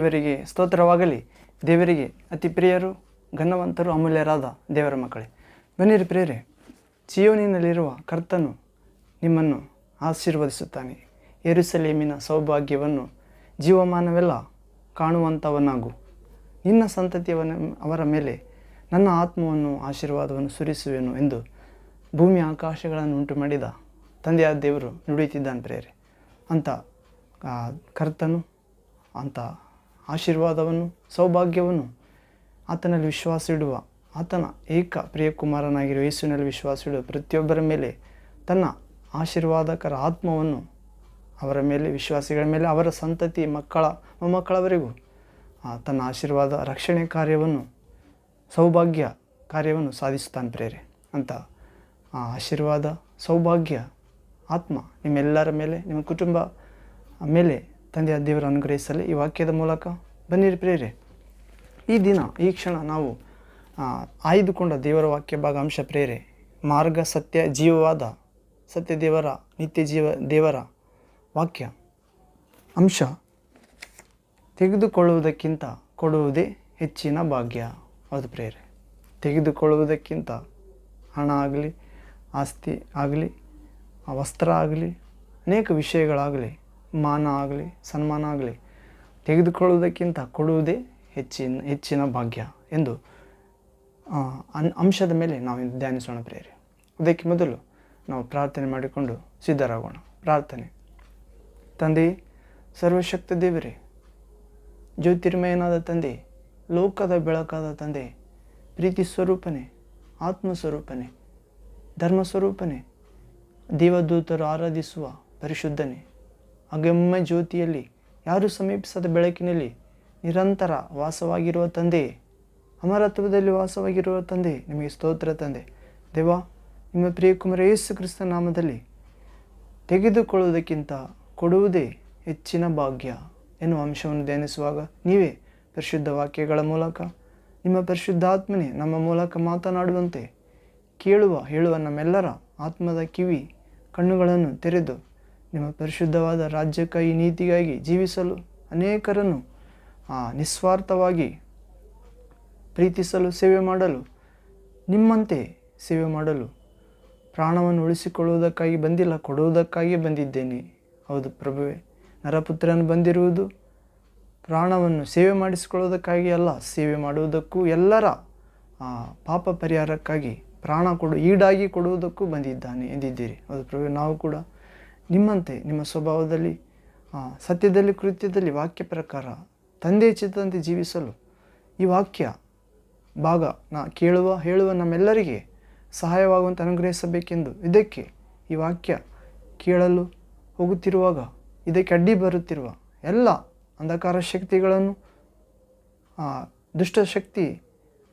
ದೇವರಿಗೆ ಸ್ತೋತ್ರವಾಗಲಿ. ದೇವರಿಗೆ ಅತಿ ಪ್ರಿಯರು, ಘನವಂತರು, ಅಮೂಲ್ಯರಾದ ದೇವರ ಮಕ್ಕಳೇ. ಬನ್ನಿರಿ ಪ್ರಿಯರೇ, ಚಿಯೋನಿನಲ್ಲಿರುವ ಕರ್ತನು ನಿಮ್ಮನ್ನು ಆಶೀರ್ವದಿಸುತ್ತಾನೆ. ಎರುಸಲೇಮಿನ ಸೌಭಾಗ್ಯವನ್ನು ಜೀವಮಾನವೆಲ್ಲ ಕಾಣುವಂಥವನಾಗು ನಿನ್ನ ಸಂತತಿಯವನ ಅವರ ಮೇಲೆ ನನ್ನ ಆತ್ಮವನ್ನು ಆಶೀರ್ವಾದವನ್ನು ಸುರಿಸುವೆನು ಎಂದು ಭೂಮಿ ಆಕಾಶಗಳನ್ನು ಉಂಟು ಮಾಡಿದ ತಂದೆಯಾದ ದೇವರು ನುಡಿಯುತ್ತಿದ್ದಾನೆ ಪ್ರೇರೆ ಅಂತ ಕರ್ತನು ಅಂಥ ಆಶೀರ್ವಾದವನ್ನು ಸೌಭಾಗ್ಯವನ್ನು ಆತನಲ್ಲಿ ವಿಶ್ವಾಸ ಇಡುವ, ಆತನ ಏಕ ಪ್ರಿಯಕುಮಾರನಾಗಿರುವ ಯೇಸುವಿನಲ್ಲಿ ವಿಶ್ವಾಸ ಇಡುವ ಪ್ರತಿಯೊಬ್ಬರ ಮೇಲೆ ತನ್ನ ಆಶೀರ್ವಾದಕರ ಆತ್ಮವನ್ನು ಅವರ ಮೇಲೆ, ವಿಶ್ವಾಸಿಗಳ ಮೇಲೆ, ಅವರ ಸಂತತಿ ಮಕ್ಕಳ, ಮೊಮ್ಮಕ್ಕಳವರೆಗೂ ತನ್ನ ಆಶೀರ್ವಾದ, ರಕ್ಷಣೆ ಕಾರ್ಯವನ್ನು, ಸೌಭಾಗ್ಯ ಕಾರ್ಯವನ್ನು ಸಾಧಿಸುತ್ತಾನೆ ಪ್ರೇರೆ ಅಂತ ಆ ಆಶೀರ್ವಾದ, ಸೌಭಾಗ್ಯ, ಆತ್ಮ ನಿಮ್ಮೆಲ್ಲರ ಮೇಲೆ, ನಿಮ್ಮ ಕುಟುಂಬ ಮೇಲೆ ತಂದೆಯ ದೇವರ ಅನುಗ್ರಹಿಸಲಿ. ಈ ವಾಕ್ಯದ ಮೂಲಕ ಬನ್ನಿರಿ ಪ್ರೇರೆ ಈ ದಿನ, ಈ ಕ್ಷಣ ನಾವು ಆಯ್ದುಕೊಂಡ ದೇವರ ವಾಕ್ಯ ಭಾಗ ಅಂಶ ಪ್ರೇರೆ ಮಾರ್ಗ, ಸತ್ಯ, ಜೀವವಾದ ಸತ್ಯ ದೇವರ, ನಿತ್ಯ ಜೀವ ದೇವರ ವಾಕ್ಯ. ಅಂಶ, ತೆಗೆದುಕೊಳ್ಳುವುದಕ್ಕಿಂತ ಕೊಡುವುದೇ ಹೆಚ್ಚಿನ ಭಾಗ್ಯ. ಅದು ಪ್ರೇರೆ ತೆಗೆದುಕೊಳ್ಳುವುದಕ್ಕಿಂತ ಹಣ ಆಗಲಿ, ಆಸ್ತಿ ಆಗಲಿ ವಸ್ತ್ರ ಆಗಲಿ, ಅನೇಕ ವಿಷಯಗಳಾಗಲಿ ಮಾನ ಆಗಲಿ, ಸನ್ಮಾನ ಆಗಲಿ, ತೆಗೆದುಕೊಳ್ಳುವುದಕ್ಕಿಂತ ಕೊಡುವುದೇ ಹೆಚ್ಚಿನ ಹೆಚ್ಚಿನ ಭಾಗ್ಯ ಎಂದು ಅನ್, ಅಂಶದ ಮೇಲೆ ನಾವು ಧ್ಯಾನಿಸೋಣ ಪ್ರೇರಿ ಅದಕ್ಕೆ ಮೊದಲು ನಾವು ಪ್ರಾರ್ಥನೆ ಮಾಡಿಕೊಂಡು ಸಿದ್ಧರಾಗೋಣ. ಪ್ರಾರ್ಥನೆ. ತಂದೆ, ಸರ್ವಶಕ್ತ ದೇವರೇ, ಜ್ಯೋತಿರ್ಮಯನಾದ ತಂದೆ, ಲೋಕದ ಬೆಳಕಾದ ತಂದೆ, ಪ್ರೀತಿ ಸ್ವರೂಪನೇ, ಆತ್ಮ ಧರ್ಮಸ್ವರೂಪನೇ ಧರ್ಮ ಸ್ವರೂಪನೇ, ದೇವದೂತರು ಆರಾಧಿಸುವ ಪರಿಶುದ್ಧನೇ ಅಗಮ್ಯ ಜ್ಯೋತಿಯಲ್ಲಿ, ಯಾರು ಸಮೀಪಿಸದ ಬೆಳಕಿನಲ್ಲಿ ನಿರಂತರ ವಾಸವಾಗಿರುವ ತಂದೆ? ಅಮರತ್ವದಲ್ಲಿ ವಾಸವಾಗಿರುವ ತಂದೆ ನಿಮಗೆ ಸ್ತೋತ್ರ ತಂದೆ. ದೇವ, ನಿಮ್ಮ ಪ್ರಿಯಕುಮಾರ ಯೇಸು ಕ್ರಿಸ್ತ ನಾಮದಲ್ಲಿ ತೆಗೆದುಕೊಳ್ಳುವುದಕ್ಕಿಂತ ಕೊಡುವುದೇ ಹೆಚ್ಚಿನ ಭಾಗ್ಯ ಎನ್ನುವ ಅಂಶವನ್ನು ಧ್ಯಾನಿಸುವಾಗ ನೀವೇ ಪರಿಶುದ್ಧ ವಾಕ್ಯಗಳ ಮೂಲಕ, ನಿಮ್ಮ ಪರಿಶುದ್ಧಾತ್ಮನೇ ನಮ್ಮ ಮೂಲಕ ಮಾತನಾಡುವಂತೆ ಕೇಳುವ, ಹೇಳುವ ನಮ್ಮೆಲ್ಲರ ಆತ್ಮದ ಕಿವಿ, ಕಣ್ಣುಗಳನ್ನು ತೆರೆದು ನಿಮ್ಮ ಪರಿಶುದ್ಧವಾದ ರಾಜ್ಯಕ್ಕಾಗಿ ನೀತಿಗಾಗಿ ಜೀವಿಸಲು ಅನೇಕರನ್ನು ನಿಸ್ವಾರ್ಥವಾಗಿ ಪ್ರೀತಿಸಲು, ಸೇವೆ ಮಾಡಲು, ನಿಮ್ಮಂತೆ ಸೇವೆ ಮಾಡಲು ಪ್ರಾಣವನ್ನು ಉಳಿಸಿಕೊಳ್ಳುವುದಕ್ಕಾಗಿ ಬಂದಿಲ್ಲ, ಕೊಡುವುದಕ್ಕಾಗಿ ಬಂದಿದ್ದೇನೆ. ಹೌದು ಪ್ರಭುವೆ, ನರಪುತ್ರನು ಬಂದಿರುವುದು ಪ್ರಾಣವನ್ನು ಸೇವೆ ಮಾಡಿಸಿಕೊಳ್ಳುವುದಕ್ಕಾಗಿ ಅಲ್ಲ, ಸೇವೆ ಮಾಡುವುದಕ್ಕೂ ಎಲ್ಲರ ಪಾಪ ಪರಿಹಾರಕ್ಕಾಗಿ ಪ್ರಾಣ ಕೊಡು, ಈಡಾಗಿ ಕೊಡುವುದಕ್ಕೂ ಬಂದಿದ್ದಾನೆ ಎಂದಿದ್ದೀರಿ. ಹೌದು ಪ್ರಭು ನಾವು ಕೂಡ ನಿಮ್ಮಂತೆ, ನಿಮ್ಮ ಸ್ವಭಾವದಲ್ಲಿ ಸತ್ಯದಲ್ಲಿ, ಕೃತ್ಯದಲ್ಲಿ ವಾಕ್ಯ ಪ್ರಕಾರ ತಂದೆ ಚಿತ್ತದಂತೆ ಜೀವಿಸಲು ಈ ವಾಕ್ಯ ಭಾಗ ನಾ ಕೇಳುವ, ಹೇಳುವ ನಮ್ಮೆಲ್ಲರಿಗೆ ಸಹಾಯವಾಗುವಂತೆ ಅನುಗ್ರಹಿಸಬೇಕೆಂದು ಇದಕ್ಕೆ ಈ ವಾಕ್ಯ ಕೇಳಲು ಹೋಗುತ್ತಿರುವಾಗ, ಇದಕ್ಕೆ ಅಡ್ಡಿ ಬರುತ್ತಿರುವ ಎಲ್ಲ ಅಂಧಕಾರ ಶಕ್ತಿಗಳನ್ನು ದುಷ್ಟಶಕ್ತಿ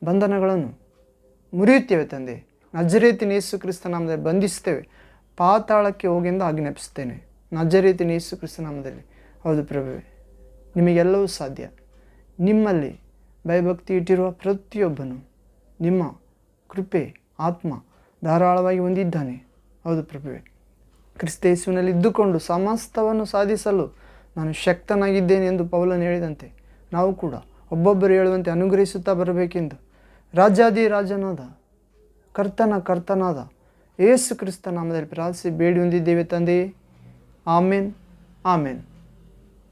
ಬಂಧನಗಳನ್ನು ಮುರಿಯುತ್ತೇವೆ ತಂದೆ. ನಜರೇತಿನ ಯೇಸು ಕ್ರಿಸ್ತ ನಮ್ಮದೇ ಬಂಧಿಸ್ತೇವೆ ಪಾತಾಳಕ್ಕೆ ಹೋಗೆಂದು ಆಜ್ಞಾಪಿಸ್ತೇನೆ ನಜರೀತಿನ ಯೇಸು ಕ್ರಿಸ್ತ ನಾಮದಲ್ಲಿ. ಹೌದು ಪ್ರಭುವೆ, ನಿಮಗೆಲ್ಲವೂ ಸಾಧ್ಯ. ನಿಮ್ಮಲ್ಲಿ ಭಯಭಕ್ತಿ ಇಟ್ಟಿರುವ ಪ್ರತಿಯೊಬ್ಬನು ನಿಮ್ಮ ಕೃಪೆ, ಆತ್ಮ ಧಾರಾಳವಾಗಿ ಹೊಂದಿದ್ದಾನೆ. ಹೌದು ಪ್ರಭುವೆ ಕ್ರಿಸ್ತೇಸುವಿನಲ್ಲಿ ಇದ್ದುಕೊಂಡು ಸಮಸ್ತವನ್ನು ಸಾಧಿಸಲು ನಾನು ಶಕ್ತನಾಗಿದ್ದೇನೆ ಎಂದು ಪೌಲನ್ ಹೇಳಿದಂತೆ ನಾವು ಕೂಡ ಒಬ್ಬೊಬ್ಬರು ಹೇಳುವಂತೆ ಅನುಗ್ರಹಿಸುತ್ತಾ ಬರಬೇಕೆಂದು ರಾಜಾದಿ ರಾಜನಾದ ಕರ್ತನ ಕರ್ತನಾದ ಏಸು ಕ್ರಿಸ್ತ ನಾಮದಲ್ಲಿ ಪ್ರಾರ್ಥಿಸಿ, ಬೇಡಿ ಹೊಂದಿದ್ದೇವೆ ತಂದೆ. Amen amen.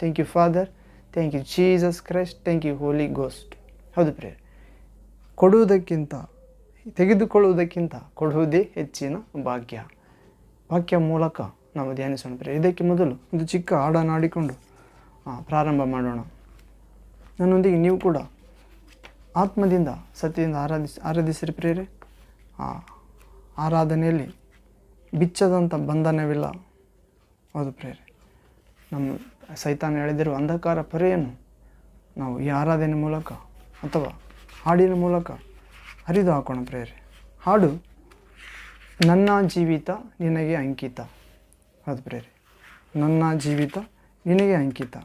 Thank you father thank you Jesus Christ thank you holy ghost ಹೌದು ಪ್ರೇಯರ್, ಕೊಡುವುದಕ್ಕಿಂತ, ತೆಗೆದುಕೊಳ್ಳುವುದಕ್ಕಿಂತ ಕೊಡುವುದೇ ಹೆಚ್ಚಿನ ಭಾಗ್ಯ. ವಾಕ್ಯ ಮೂಲಕ ನಾವು ಧ್ಯಾನಿಸೋಣ ಪ್ರೇಯರ್. ಇದಕ್ಕೆ ಮೊದಲು ಒಂದು ಚಿಕ್ಕ ಹಾಡನ್ನು ಪ್ರಾರಂಭ ಮಾಡೋಣ. ನನ್ನೊಂದಿಗೆ ನೀವು ಕೂಡ ಆತ್ಮದಿಂದ ಸತ್ಯದಿಂದ ಆರಾಧಿಸಿ ಆರಾಧಿಸಿರಿ ಪ್ರೇರೆ ಆ ಆರಾಧನೆಯಲ್ಲಿ ಬಿಚ್ಚದಂಥ ಬಂಧನವಿಲ್ಲ. ಹೌದು ಪ್ರೇರೆ ನಮ್ಮ ಸೈತಾನ ಎಳೆದಿರುವ ಅಂಧಕಾರ ಪರೆಯನ್ನು ನಾವು ಈ ಆರಾಧನೆ ಮೂಲಕ ಅಥವಾ ಹಾಡಿನ ಮೂಲಕ ಹರಿದು ಹಾಕೋಣ ಪ್ರೇರೆ ಹಾಡು ನನ್ನ ಜೀವಿತ, ನಿನಗೆ ಅಂಕಿತ. ಹೌದು ಪ್ರೇರೆ ನನ್ನ ಜೀವಿತ, ನಿನಗೆ ಅಂಕಿತ.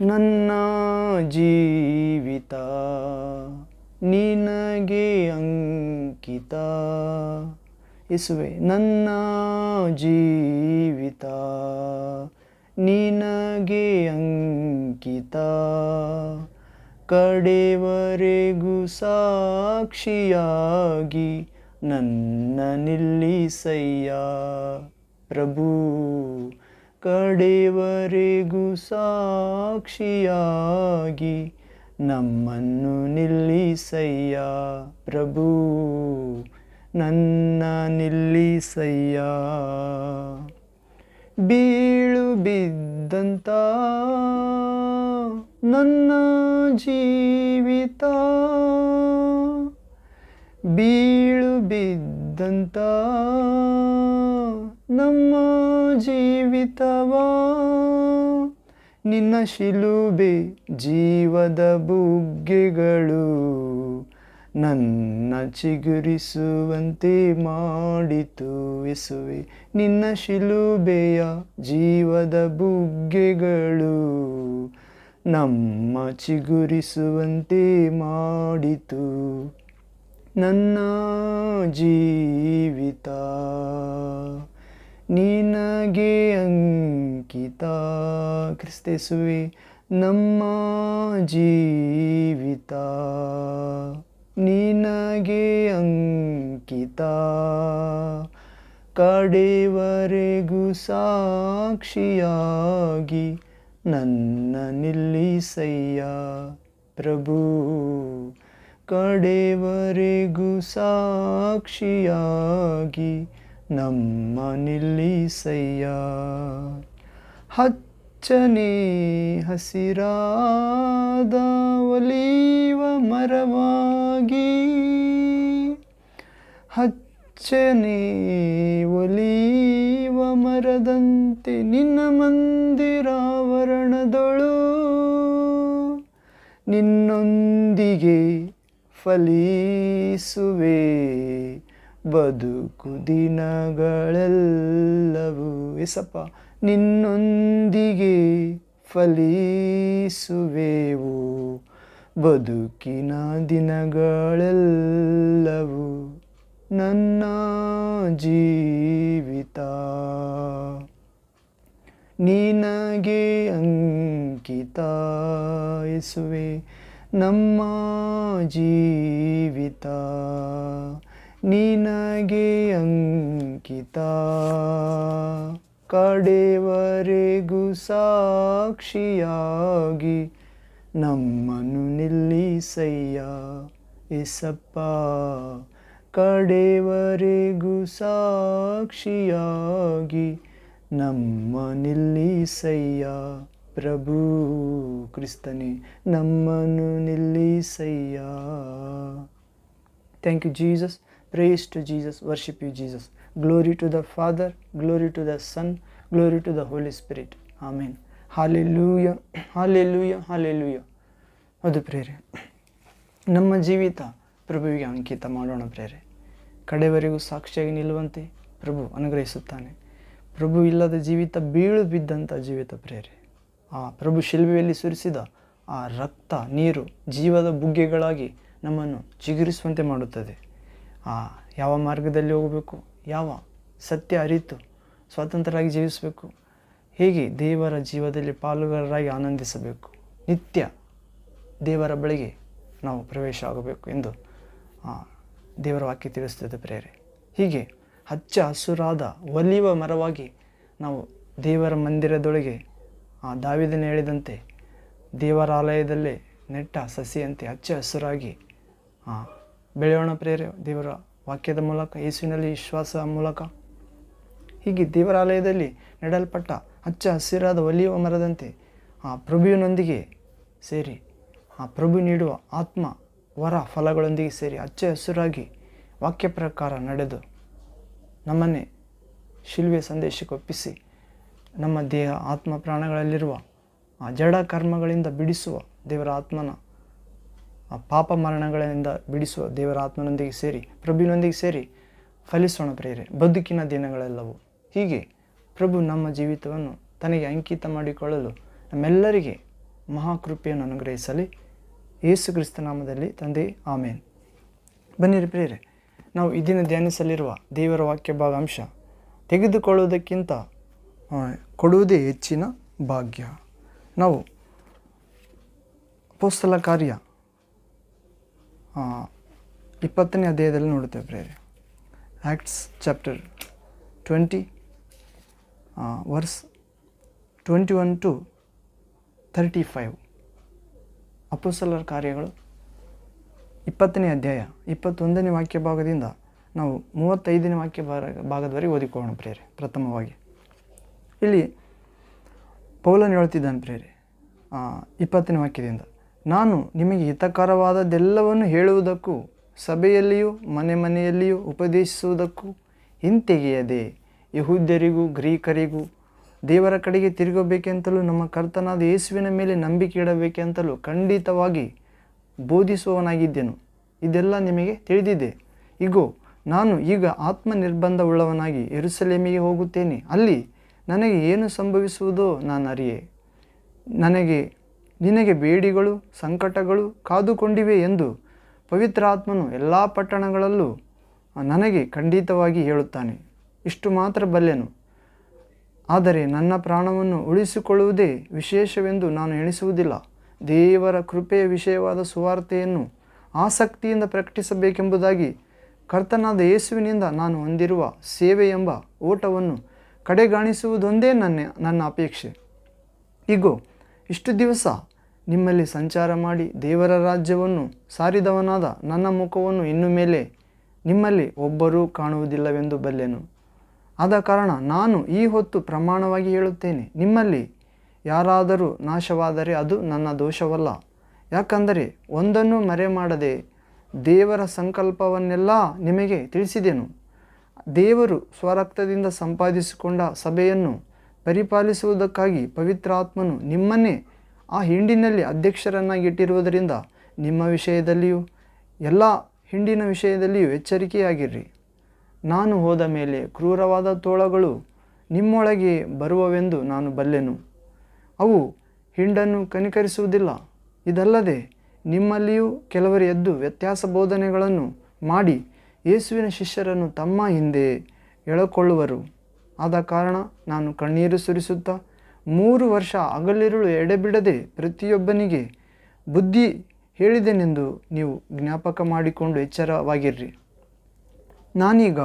ನನ್ನ ಜೀವಿತ. ನಿನಗೆ ಅಂಕಿತ. ಇಸುವೆ ನನ್ನ ಜೀವಿತ. ನಿನಗೆ ಅಂಕಿತ. ಕಡೆವರೆಗೂ ಸಾಕ್ಷಿಯಾಗಿ ನನ್ನ ನಿಲ್ಲಿಸಯ್ಯ. ಪ್ರಭು ಕಡೆವರೆಗೂ ಸಾಕ್ಷಿಯಾಗಿ ನಮ್ಮನ್ನು ನಿಲ್ಲಿಸಯ್ಯ ಪ್ರಭು ನನ್ನ ನಿಲ್ಲಿಸಯ್ಯ. ಬೀಳು ಬಿದ್ದಂತ ನನ್ನ ಜೀವಿತ. ಬೀಳು ಬಿದ್ದಂತ ನಮ್ಮ ಜೀವಿತವಾ. ನಿನ್ನ ಶಿಲುಬೆ ಜೀವದ ಬುಗ್ಗೆಗಳು ನನ್ನ ಚಿಗುರಿಸುವಂತೆ ಮಾಡಿತು ಎಸುವೆ ನಿನ್ನ ಶಿಲುಬೆಯ ಜೀವದ ಬುಗ್ಗೆಗಳು ನಮ್ಮ ಚಿಗುರಿಸುವಂತೆ ಮಾಡಿತು. ನನ್ನ ಜೀವಿತ ನಿನಗೆ ಅಂಕಿತ. ಕ್ರಿಸ್ತೇಸುವೆ ನಮ್ಮ ಜೀವಿತ. ನಿನಗೆ ಅಂಕಿತ. ಕಡೆವರೆಗೂ ಸಾಕ್ಷಿಯಾಗಿ ನನ್ನ ನಿಲ್ಲಿಸಯ್ಯ. ಪ್ರಭು ಕಡೆವರೆಗೂ ಸಾಕ್ಷಿಯಾಗಿ ನಮ್ಮ ನಿಲ್ಲಿಸಯ್ಯ ಹಚ್ಚನೆ ಹಸಿರಾದ ಒಲಿವ ಮರವಾಗಿ. ಹಚ್ಚನೆ ಒಲಿವ ಮರದಂತೆ ನಿನ್ನ ಮಂದಿರಾವರಣದೊಳು. ನಿನ್ನೊಂದಿಗೆ ಫಲಿಸುವೆ. ಬದುಕು ದಿನಗಳೆಲ್ಲವೂ ಎಸಪ್ಪ ನಿನ್ನೊಂದಿಗೆ ಫಲಿಸುವೆವು. ಬದುಕಿನ ದಿನಗಳೆಲ್ಲವೂ ನನ್ನ ಜೀವಿತ. ನಿನಗೆ ಅಂಕಿತ ಎಸುವೆ ನಮ್ಮ ಜೀವಿತ. ನಿನಗೆ ಅಂಕಿತ. ಕಡೆವರೆಗೂ ಸಾಕ್ಷಿಯಾಗಿ ನಮ್ಮನ್ನು ನಿಲ್ಲಿಸಯ್ಯ ಎಸಪ್ಪ ಕಡೆವರೆಗೂ ಸಾಕ್ಷಿಯಾಗಿ ನಮ್ಮ ನಿಲ್ಲಿಸಯ್ಯ ಪ್ರಭು ಕ್ರಿಸ್ತನೇ, ನಮ್ಮನ್ನು ನಿಲ್ಲಿಸಯ್ಯ thank you Jesus praise to Jesus, worship you, Jesus. Glory to the Father, glory to the Son, glory to the Holy Spirit. Amen. ಲೂಯ ಹಾಲೆ ಲೂಯ ಅದು ಪ್ರೇರೆ ನಮ್ಮ ಜೀವಿತ ಪ್ರಭುವಿಗೆ ಅಂಕಿತ ಮಾಡೋಣ ಪ್ರೇರೆ ಕಡೆವರೆಗೂ ಸಾಕ್ಷಿಯಾಗಿ ನಿಲ್ಲುವಂತೆ ಪ್ರಭು ಅನುಗ್ರಹಿಸುತ್ತಾನೆ. ಪ್ರಭು ಇಲ್ಲದ ಜೀವಿತ ಬೀಳು ಬಿದ್ದಂಥ ಜೀವಿತ ಪ್ರೇರೆ ಆ ಪ್ರಭು ಶಿಲ್ಬೆಯಲ್ಲಿ ಸುರಿಸಿದ ಆ ರಕ್ತ ನೀರು ಜೀವದ ಬುಗ್ಗೆಗಳಾಗಿ ನಮ್ಮನ್ನು ಚಿಗುರಿಸುವಂತೆ ಮಾಡುತ್ತದೆ. ಆ, ಯಾವ ಮಾರ್ಗದಲ್ಲಿ ಹೋಗಬೇಕು, ಯಾವ ಸತ್ಯ ಅರಿತು ಸ್ವತಂತ್ರರಾಗಿ ಜೀವಿಸಬೇಕು, ಹೇಗೆ ದೇವರ ಜೀವದಲ್ಲಿ ಪಾಲುಗಾರರಾಗಿ ಆನಂದಿಸಬೇಕು, ನಿತ್ಯ ದೇವರ ಬಳಿಗೆ ನಾವು ಪ್ರವೇಶ ಆಗಬೇಕು ಎಂದು ದೇವರ ವಾಕ್ಯ ತಿಳಿಸ್ತದೆ ಪ್ರೇರೆ ಹೀಗೆ ಹಚ್ಚ ಹಸುರಾದ ಒಲಿಯುವ ಮರವಾಗಿ ನಾವು ದೇವರ ಮಂದಿರದೊಳಗೆ, ಆ, ದಾವಿದನ ಹೇಳಿದಂತೆ ದೇವರಾಲಯದಲ್ಲೇ ನೆಟ್ಟ ಸಸಿಯಂತೆ ಹಚ್ಚ ಹಸುರಾಗಿ ಬೆಳೆಯೋಣ ಪ್ರೇರೆ ದೇವರ ವಾಕ್ಯದ ಮೂಲಕ, ಯೇಸುವಿನಲ್ಲಿ ವಿಶ್ವಾಸ ಮೂಲಕ. ಹೀಗೆ ದೇವರಾಲಯದಲ್ಲಿ ನೆಡಲ್ಪಟ್ಟ ಹಚ್ಚ ಹಸಿರಾದ ಒಲಿಯುವ ಮರದಂತೆ ಆ ಪ್ರಭುವಿನೊಂದಿಗೆ ಸೇರಿ, ಆ ಪ್ರಭು ನೀಡುವ ಆತ್ಮ ವರ ಫಲಗಳೊಂದಿಗೆ ಸೇರಿ ಹಚ್ಚ ಹಸಿರಾಗಿ ವಾಕ್ಯ ಪ್ರಕಾರ ನಡೆದು ನಮ್ಮನ್ನೇ ಶಿಲ್ವೆ ಸಂದೇಶಕ್ಕೆ ಒಪ್ಪಿಸಿ, ನಮ್ಮ ದೇಹ ಆತ್ಮ ಪ್ರಾಣಗಳಲ್ಲಿರುವ ಆ ಜಡ ಕರ್ಮಗಳಿಂದ ಬಿಡಿಸುವ ದೇವರ ಆತ್ಮನ ಆ ಪಾಪ ಮರಣಗಳಿಂದ ಬಿಡಿಸುವ ದೇವರ ಆತ್ಮನೊಂದಿಗೆ ಸೇರಿ, ಪ್ರಭುವಿನೊಂದಿಗೆ ಸೇರಿ ಫಲಿಸೋಣ ಪ್ರೇರೆ ಬದುಕಿನ ದಿನಗಳೆಲ್ಲವೂ. ಹೀಗೆ ಪ್ರಭು ನಮ್ಮ ಜೀವಿತವನ್ನು ತನಗೆ ಅಂಕಿತ ಮಾಡಿಕೊಳ್ಳಲು ನಮ್ಮೆಲ್ಲರಿಗೆ ಮಹಾಕೃಪೆಯನ್ನು ಅನುಗ್ರಹಿಸಲಿ. ಯೇಸು ಕ್ರಿಸ್ತನಾಮದಲ್ಲಿ ತಂದೆ, ಆಮೇನ್. ಬನ್ನಿರಿ ಪ್ರೇರೆ ನಾವು ಇದಿನ ಧ್ಯಾನಿಸಲಿರುವ ದೇವರ ವಾಕ್ಯ ಭಾಗಾಂಶ, ತೆಗೆದುಕೊಳ್ಳುವುದಕ್ಕಿಂತ ಕೊಡುವುದೇ ಹೆಚ್ಚಿನ ಭಾಗ್ಯ. ನಾವು ಪೋಸ್ತಲ ಕಾರ್ಯ ಇಪ್ಪತ್ತನೇ ಅಧ್ಯಾಯದಲ್ಲಿ ನೋಡುತ್ತೇವೆ ಪ್ರೇರೆ. Acts chapter twenty verse twenty one to thirty five ಅಪೋಸ್ತಲರ ಕಾರ್ಯಗಳು. ಇಪ್ಪತ್ತನೇ ಅಧ್ಯಾಯ, ಇಪ್ಪತ್ತೊಂದನೇ ವಾಕ್ಯ ಭಾಗದಿಂದ ನಾವು ಮೂವತ್ತೈದನೇ ವಾಕ್ಯ ಭಾಗ ಭಾಗದವರೆಗೆ ಓದಿಕೊಳ್ಳೋಣ ಪ್ರೇರೆ, ಪ್ರಥಮವಾಗಿ. ಇಲ್ಲಿ ಪೌಲನ್ ಹೇಳ್ತಿದ್ದಾನೆ ಪ್ರೇರೆ ಇಪ್ಪತ್ತನೇ ವಾಕ್ಯದಿಂದ. ನಾನು ನಿಮಗೆ ಹಿತಕರವಾದದ್ದೆಲ್ಲವನ್ನು ಹೇಳುವುದಕ್ಕೂ, ಸಭೆಯಲ್ಲಿಯೂ ಮನೆ ಮನೆಯಲ್ಲಿಯೂ ಉಪದೇಶಿಸುವುದಕ್ಕೂ ಹಿಂತೆಗೆಯದೆ ಯಹೂದ್ಯರಿಗೂ, ಗ್ರೀಕರಿಗೂ ದೇವರ ಕಡೆಗೆ ತಿರುಗಬೇಕೆಂತಲೂ, ನಮ್ಮ ಕರ್ತನಾದ ಯೇಸುವಿನ ಮೇಲೆ ನಂಬಿಕೆ ಇಡಬೇಕೆಂತಲೂ ಖಂಡಿತವಾಗಿ ಬೋಧಿಸುವವನಾಗಿದ್ದೆನು? ಇದೆಲ್ಲ ನಿಮಗೆ ತಿಳಿದಿದೆ. ಇಗೋ, ನಾನು ಈಗ ಆತ್ಮ ನಿರ್ಬಂಧವುಳ್ಳವನಾಗಿ ಎರುಸಲೇಮಿಗೆ ಹೋಗುತ್ತೇನೆ. ಅಲ್ಲಿ ನನಗೆ ಏನು ಸಂಭವಿಸುವುದೋ ನಾನು ಅರಿಯೆ ನನಗೆ ನಿನಗೆ ಬೇಡಿಗಳು, ಸಂಕಟಗಳು ಕಾದುಕೊಂಡಿವೆ ಎಂದು ಪವಿತ್ರಾತ್ಮನು ಎಲ್ಲ ಪಟ್ಟಣಗಳಲ್ಲೂ ನನಗೆ ಖಂಡಿತವಾಗಿ ಹೇಳುತ್ತಾನೆ. ಇಷ್ಟು ಮಾತ್ರ ಬಲ್ಲೆನು. ಆದರೆ ನನ್ನ ಪ್ರಾಣವನ್ನು ಉಳಿಸಿಕೊಳ್ಳುವುದೇ ವಿಶೇಷವೆಂದು ನಾನು ಎಣಿಸುವುದಿಲ್ಲ. ದೇವರ ಕೃಪೆಯ ವಿಷಯವಾದ ಸುವಾರ್ತೆಯನ್ನು ಆಸಕ್ತಿಯಿಂದ ಪ್ರಕಟಿಸಬೇಕೆಂಬುದಾಗಿ ಕರ್ತನಾದ ಯೇಸುವಿನಿಂದ ನಾನು ಹೊಂದಿರುವ ಸೇವೆ ಎಂಬ ಓಟವನ್ನು ಕಡೆಗಾಣಿಸುವುದೊಂದೇ ನನ್ನ ನನ್ನ ಅಪೇಕ್ಷೆ. ಇಗೋ, ಇಷ್ಟು ದಿವಸ ನಿಮ್ಮಲ್ಲಿ ಸಂಚಾರ ಮಾಡಿ ದೇವರ ರಾಜ್ಯವನ್ನು ಸಾರಿದವನಾದ ನನ್ನ ಮುಖವನ್ನು ಇನ್ನು ಮೇಲೆ ನಿಮ್ಮಲ್ಲಿ ಒಬ್ಬರೂ ಕಾಣುವುದಿಲ್ಲವೆಂದು ಬಲ್ಲೆನು. ಆದ ಕಾರಣ ನಾನು ಈ ಹೊತ್ತು ಪ್ರಮಾಣವಾಗಿ ಹೇಳುತ್ತೇನೆ, ನಿಮ್ಮಲ್ಲಿ ಯಾರಾದರೂ ನಾಶವಾದರೆ ಅದು ನನ್ನ ದೋಷವಲ್ಲ. ಯಾಕಂದರೆ ಒಂದನ್ನು ಮರೆ ಮಾಡದೆ ದೇವರ ಸಂಕಲ್ಪವನ್ನೆಲ್ಲ ನಿಮಗೆ ತಿಳಿಸಿದೆನು. ದೇವರು ಸ್ವರಕ್ತದಿಂದ ಸಂಪಾದಿಸಿಕೊಂಡ ಸಭೆಯನ್ನು ಪರಿಪಾಲಿಸುವುದಕ್ಕಾಗಿ ಪವಿತ್ರಾತ್ಮನು ನಿಮ್ಮನ್ನೇ ಆ ಹಿಂಡಿನಲ್ಲಿ ಅಧ್ಯಕ್ಷರನ್ನಾಗಿಟ್ಟಿರುವುದರಿಂದ ನಿಮ್ಮ ವಿಷಯದಲ್ಲಿಯೂ ಎಲ್ಲ ಹಿಂಡಿನ ವಿಷಯದಲ್ಲಿಯೂ ಎಚ್ಚರಿಕೆಯಾಗಿರ್ರಿ. ನಾನು ಹೋದ ಮೇಲೆ ಕ್ರೂರವಾದ ತೋಳಗಳು ನಿಮ್ಮೊಳಗೆ ಬರುವವೆಂದು ನಾನು ಬಲ್ಲೆನು. ಅವು ಹಿಂಡನ್ನು ಕನಿಕರಿಸುವುದಿಲ್ಲ. ಇದಲ್ಲದೆ ನಿಮ್ಮಲ್ಲಿಯೂ ಕೆಲವರು ಎದ್ದು ವ್ಯತ್ಯಾಸ ಬೋಧನೆಗಳನ್ನು ಮಾಡಿ ಯೇಸುವಿನ ಶಿಷ್ಯರನ್ನು ತಮ್ಮ ಹಿಂದೆ ಎಳಕೊಳ್ಳುವರು. ಆದ ಕಾರಣ ನಾನು ಕಣ್ಣೀರು ಸುರಿಸುತ್ತಾ ಮೂರು ವರ್ಷ ಹಗಲಿರುಳು ಎಡೆಬಿಡದೆ ಪ್ರತಿಯೊಬ್ಬನಿಗೆ ಬುದ್ಧಿ ಹೇಳಿದೆನೆಂದು ನೀವು ಜ್ಞಾಪಕ ಮಾಡಿಕೊಂಡು ಎಚ್ಚರವಾಗಿರ್ರಿ. ನಾನೀಗ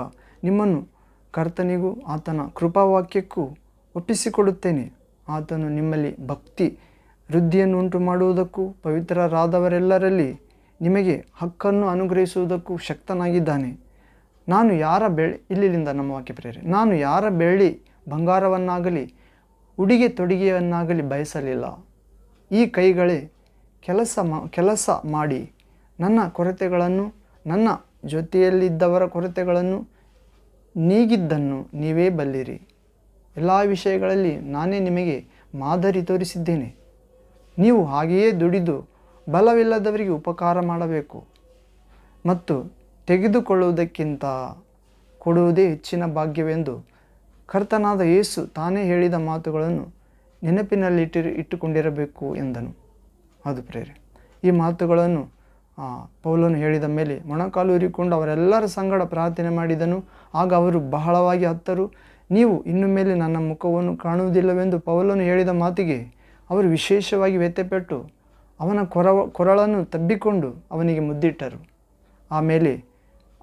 ನಿಮ್ಮನ್ನು ಕರ್ತನಿಗೂ ಆತನ ಕೃಪಾವಾಕ್ಯಕ್ಕೂ ಒಪ್ಪಿಸಿಕೊಡುತ್ತೇನೆ. ಆತನು ನಿಮ್ಮಲ್ಲಿ ಭಕ್ತಿ ವೃದ್ಧಿಯನ್ನು ಉಂಟು ಮಾಡುವುದಕ್ಕೂ ಪವಿತ್ರರಾದವರೆಲ್ಲರಲ್ಲಿ ನಿಮಗೆ ಹಕ್ಕನ್ನು ಅನುಗ್ರಹಿಸುವುದಕ್ಕೂ ಶಕ್ತನಾಗಿದ್ದಾನೆ. ನಾನು ಯಾರ ಬೆಳೆ ಇಲ್ಲಿಂದ ನಮ್ಮ ವಾಕ್ಯ ಪ್ರೇರೆ ನಾನು ಯಾರ ಬೆಳ್ಳಿ ಬಂಗಾರವನ್ನಾಗಲಿ ಉಡಿಗೆ ತೊಡುಗೆಯನ್ನಾಗಲಿ ಬಯಸಲಿಲ್ಲ. ಈ ಕೈಗಳೇ ಕೆಲಸ ಮಾ, ಕೆಲಸ ಮಾಡಿ ನನ್ನ ಕೊರತೆಗಳನ್ನು, ನನ್ನ ಜೊತೆಯಲ್ಲಿದ್ದವರ ಕೊರತೆಗಳನ್ನು ನೀಗಿದ್ದನ್ನು ನೀವೇ ಬಲ್ಲಿರಿ. ಎಲ್ಲ ವಿಷಯಗಳಲ್ಲಿ ನಾನೇ ನಿಮಗೆ ಮಾದರಿ ತೋರಿಸಿದ್ದೇನೆ. ನೀವು ಹಾಗೆಯೇ ದುಡಿದು ಬಲವಿಲ್ಲದವರಿಗೆ ಉಪಕಾರ ಮಾಡಬೇಕು ಮತ್ತು ತೆಗೆದುಕೊಳ್ಳುವುದಕ್ಕಿಂತ ಕೊಡುವುದೇ ಹೆಚ್ಚಿನ ಭಾಗ್ಯವೆಂದು ಕರ್ತನಾದ ಯೇಸು ತಾನೇ ಹೇಳಿದ ಮಾತುಗಳನ್ನು ನೆನಪಿನಲ್ಲಿಟ್ಟು ಇಟ್ಟುಕೊಂಡಿರಬೇಕು ಎಂದನು. ಅದು ಪ್ರೇರೆ, ಈ ಮಾತುಗಳನ್ನು ಪೌಲನು ಹೇಳಿದ ಮೇಲೆ ಮೊಣಕಾಲು ಉರಿಕೊಂಡು ಅವರೆಲ್ಲರ ಸಂಗಡ ಪ್ರಾರ್ಥನೆ ಮಾಡಿದನು. ಆಗ ಅವರು ಬಹಳವಾಗಿ ಹತ್ತರು. ನೀವು ಇನ್ನು ಮೇಲೆ ನನ್ನ ಮುಖವನ್ನು ಕಾಣುವುದಿಲ್ಲವೆಂದು ಪೌಲನು ಹೇಳಿದ ಮಾತಿಗೆ ಅವರು ವಿಶೇಷವಾಗಿ ವ್ಯತ್ಯಪಟ್ಟು ಅವನ ಕೊರವ ಕೊರಳನ್ನು ತಬ್ಬಿಕೊಂಡು ಅವನಿಗೆ ಮುದ್ದಿಟ್ಟರು. ಆಮೇಲೆ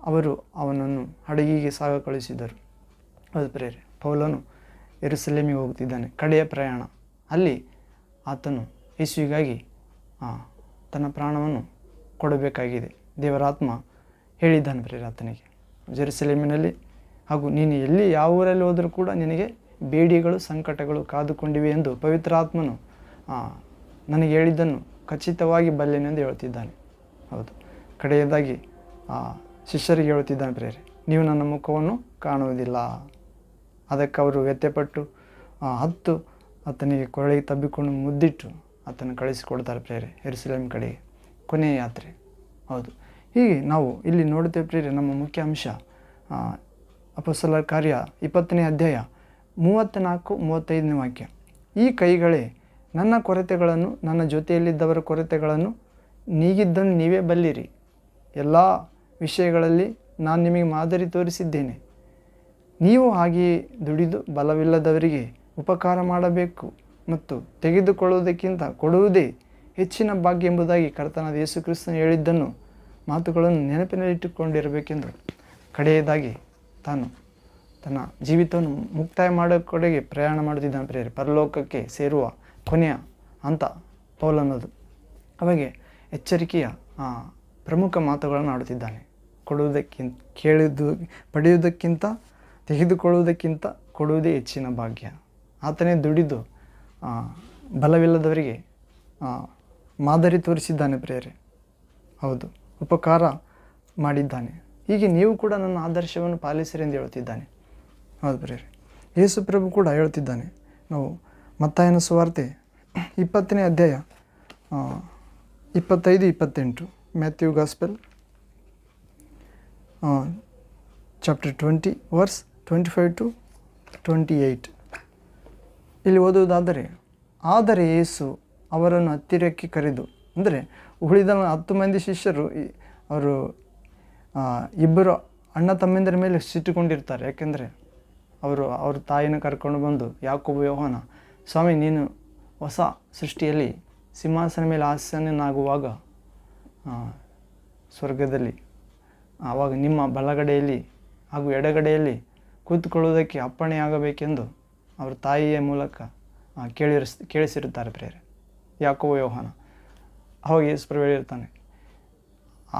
ಅವರು ಅವನನ್ನು ಹಡಗಿಗೆ ಸಾಗ ಕಳಿಸಿದರು ಅದು ಪ್ರೇರೆ ಪೌಲನು ಎರುಸಲೇಮಿಗೆ ಹೋಗ್ತಿದ್ದಾನೆ ಕಡೆಯ ಪ್ರಯಾಣ. ಅಲ್ಲಿ ಆತನು ಯೇಸುವಿಗಾಗಿ ತನ್ನ ಪ್ರಾಣವನ್ನು ಕೊಡಬೇಕಾಗಿದೆ. ದೇವರಾತ್ಮ ಹೇಳಿದ್ದಾನೆ ಪ್ರೇರಾತನಿಗೆ ಜೆರುಸಲೇಮಿನಲ್ಲಿ ಹಾಗೂ ನೀನು ಎಲ್ಲಿ ಯಾವ ಊರಲ್ಲಿ ಹೋದರೂ ಕೂಡ ನಿನಗೆ ಬೇಡಿಗಳು, ಸಂಕಟಗಳು ಕಾದುಕೊಂಡಿವೆ ಎಂದು ಪವಿತ್ರಾತ್ಮನು ನನಗೆ ಹೇಳಿದ್ದನ್ನು ಖಚಿತವಾಗಿ ಬಲ್ಲೆನೆಂದು ಹೇಳುತ್ತಿದ್ದಾನೆ. ಹೌದು. ಕಡೆಯದಾಗಿ ಶಿಷ್ಯರಿಗೆ ಹೇಳುತ್ತಿದ್ದಾನೆ ಪ್ರೇರೆ ನೀವು ನನ್ನ ಮುಖವನ್ನು ಕಾಣುವುದಿಲ್ಲ. ಅದಕ್ಕೆ ಅವರು ವ್ಯಥೆಪಟ್ಟು ಹತ್ತು ಆತನಿಗೆ ಕೊರಳಿಗೆ ತಬ್ಬಿಕೊಂಡು ಮುದ್ದಿಟ್ಟು ಆತನ ಕಳಿಸಿಕೊಡ್ತಾರೆ ಪ್ರೇರೆ ಎರುಸಲೇಮ್ ಕಡೆಗೆ ಕೊನೆಯ ಯಾತ್ರೆ. ಹೌದು. ಹೀಗೆ ನಾವು ಇಲ್ಲಿ ನೋಡುತ್ತೇವೆ ಪ್ರೇರೆ ನಮ್ಮ ಮುಖ್ಯ ಅಂಶ ಅಪಸಲ ಕಾರ್ಯ ಇಪ್ಪತ್ತನೇ ಅಧ್ಯಾಯ ಮೂವತ್ತ್ನಾಲ್ಕು ಮೂವತ್ತೈದನೇ ವಾಕ್ಯ. ಈ ಕೈಗಳೇ ನನ್ನ ಕೊರತೆಗಳನ್ನು, ನನ್ನ ಜೊತೆಯಲ್ಲಿದ್ದವರ ಕೊರತೆಗಳನ್ನು ನೀಗಿದ್ದನ್ನು ನೀವೇ ಬಲ್ಲಿರಿ. ಎಲ್ಲ ವಿಷಯಗಳಲ್ಲಿ ನಾನು ನಿಮಗೆ ಮಾದರಿ ತೋರಿಸಿದ್ದೇನೆ. ನೀವು ಹಾಗೆಯೇ ದುಡಿದು ಬಲವಿಲ್ಲದವರಿಗೆ ಉಪಕಾರ ಮಾಡಬೇಕು ಮತ್ತು ತೆಗೆದುಕೊಳ್ಳುವುದಕ್ಕಿಂತ ಕೊಡುವುದೇ ಹೆಚ್ಚಿನ ಭಾಗ್ಯ ಎಂಬುದಾಗಿ ಕರ್ತನಾದ ಯೇಸು ಕ್ರಿಸ್ತನು ಹೇಳಿದ್ದನ್ನು ಮಾತುಗಳನ್ನು ನೆನಪಿನಲ್ಲಿಟ್ಟುಕೊಂಡಿರಬೇಕೆಂದು ಕಡೆಯದಾಗಿ ತಾನು ತನ್ನ ಜೀವಿತವನ್ನು ಮುಕ್ತಾಯ ಮಾಡೋ ಕಡೆಗೆ ಪ್ರಯಾಣ ಮಾಡುತ್ತಿದ್ದಾನೆ ಪ್ರೇರಿ ಪರಲೋಕಕ್ಕೆ ಸೇರುವ ಕೊನೆಯ ಅಂತ ಪೌಲನ್ನೋದು ಅವಾಗೆ ಎಚ್ಚರಿಕೆಯ ಪ್ರಮುಖ ಮಾತುಗಳನ್ನು ಆಡುತ್ತಿದ್ದಾನೆ. ಕೊಡುವುದಕ್ಕಿಂತ ಕೇಳಿದ್ದು ಪಡೆಯುವುದಕ್ಕಿಂತ ತೆಗೆದುಕೊಳ್ಳುವುದಕ್ಕಿಂತ ಕೊಡುವುದೇ ಹೆಚ್ಚಿನ ಭಾಗ್ಯ. ಆತನೇ ದುಡಿದು ಬಲವಿಲ್ಲದವರಿಗೆ ಮಾದರಿ ತೋರಿಸಿದ್ದಾನೆ ಪ್ರೇರೆ ಹೌದು, ಉಪಕಾರ ಮಾಡಿದ್ದಾನೆ. ಹೀಗೆ ನೀವು ಕೂಡ ನನ್ನ ಆದರ್ಶವನ್ನು ಪಾಲಿಸಿರಿ ಎಂದು ಹೇಳುತ್ತಿದ್ದಾನೆ. ಹೌದು ಪ್ರೇರೆ ಯೇಸು ಕೂಡ ಹೇಳ್ತಿದ್ದಾನೆ ನಾವು ಮತ್ತಾಯನ ಸುವಾರ್ತೆ ಇಪ್ಪತ್ತನೇ ಅಧ್ಯಾಯ ಇಪ್ಪತ್ತೈದು, ಇಪ್ಪತ್ತೆಂಟು, Matthew gospel chapter twenty, verse twenty five to twenty eight ಇಲ್ಲಿ ಓದುವುದಾದರೆ, ಆದರೆ ಯೇಸು ಅವರನ್ನು ಹತ್ತಿರಕ್ಕೆ ಕರೆದು, ಅಂದರೆ ಉಳಿದ ಹತ್ತು ಮಂದಿ ಶಿಷ್ಯರು ಅವರು ಇಬ್ಬರು ಅಣ್ಣ ತಮ್ಮಿಂದರ ಮೇಲೆ ಸಿಟ್ಟುಕೊಂಡಿರ್ತಾರೆ. ಯಾಕೆಂದರೆ ಅವರು, ಅವ್ರ ತಾಯಿನ ಕರ್ಕೊಂಡು ಬಂದು ಯಾಕೋ ಯೋಹಾನ, ಸ್ವಾಮಿ, ನೀನು ಹೊಸ ಸೃಷ್ಟಿಯಲ್ಲಿ ಸಿಂಹಾಸನ ಮೇಲೆ ಆಸನನಾಗುವಾಗ ಸ್ವರ್ಗದಲ್ಲಿ, ಆವಾಗ ನಿಮ್ಮ ಬಲಗಡೆಯಲ್ಲಿ ಹಾಗೂ ಎಡಗಡೆಯಲ್ಲಿ ಕೂತ್ಕೊಳ್ಳುವುದಕ್ಕೆ ಅಪ್ಪಣೆಯಾಗಬೇಕೆಂದು ಅವರ ತಾಯಿಯ ಮೂಲಕ ಕೇಳಿರಿಸ್, ಕೇಳಿಸಿರುತ್ತಾರೆ ಪ್ರೇರೆ ಯಾಕೋ ಯೋಹಾನ, ಅವಾಗ ಯೇಸು ಪ್ರಭು ಹೇಳಿರ್ತಾನೆ,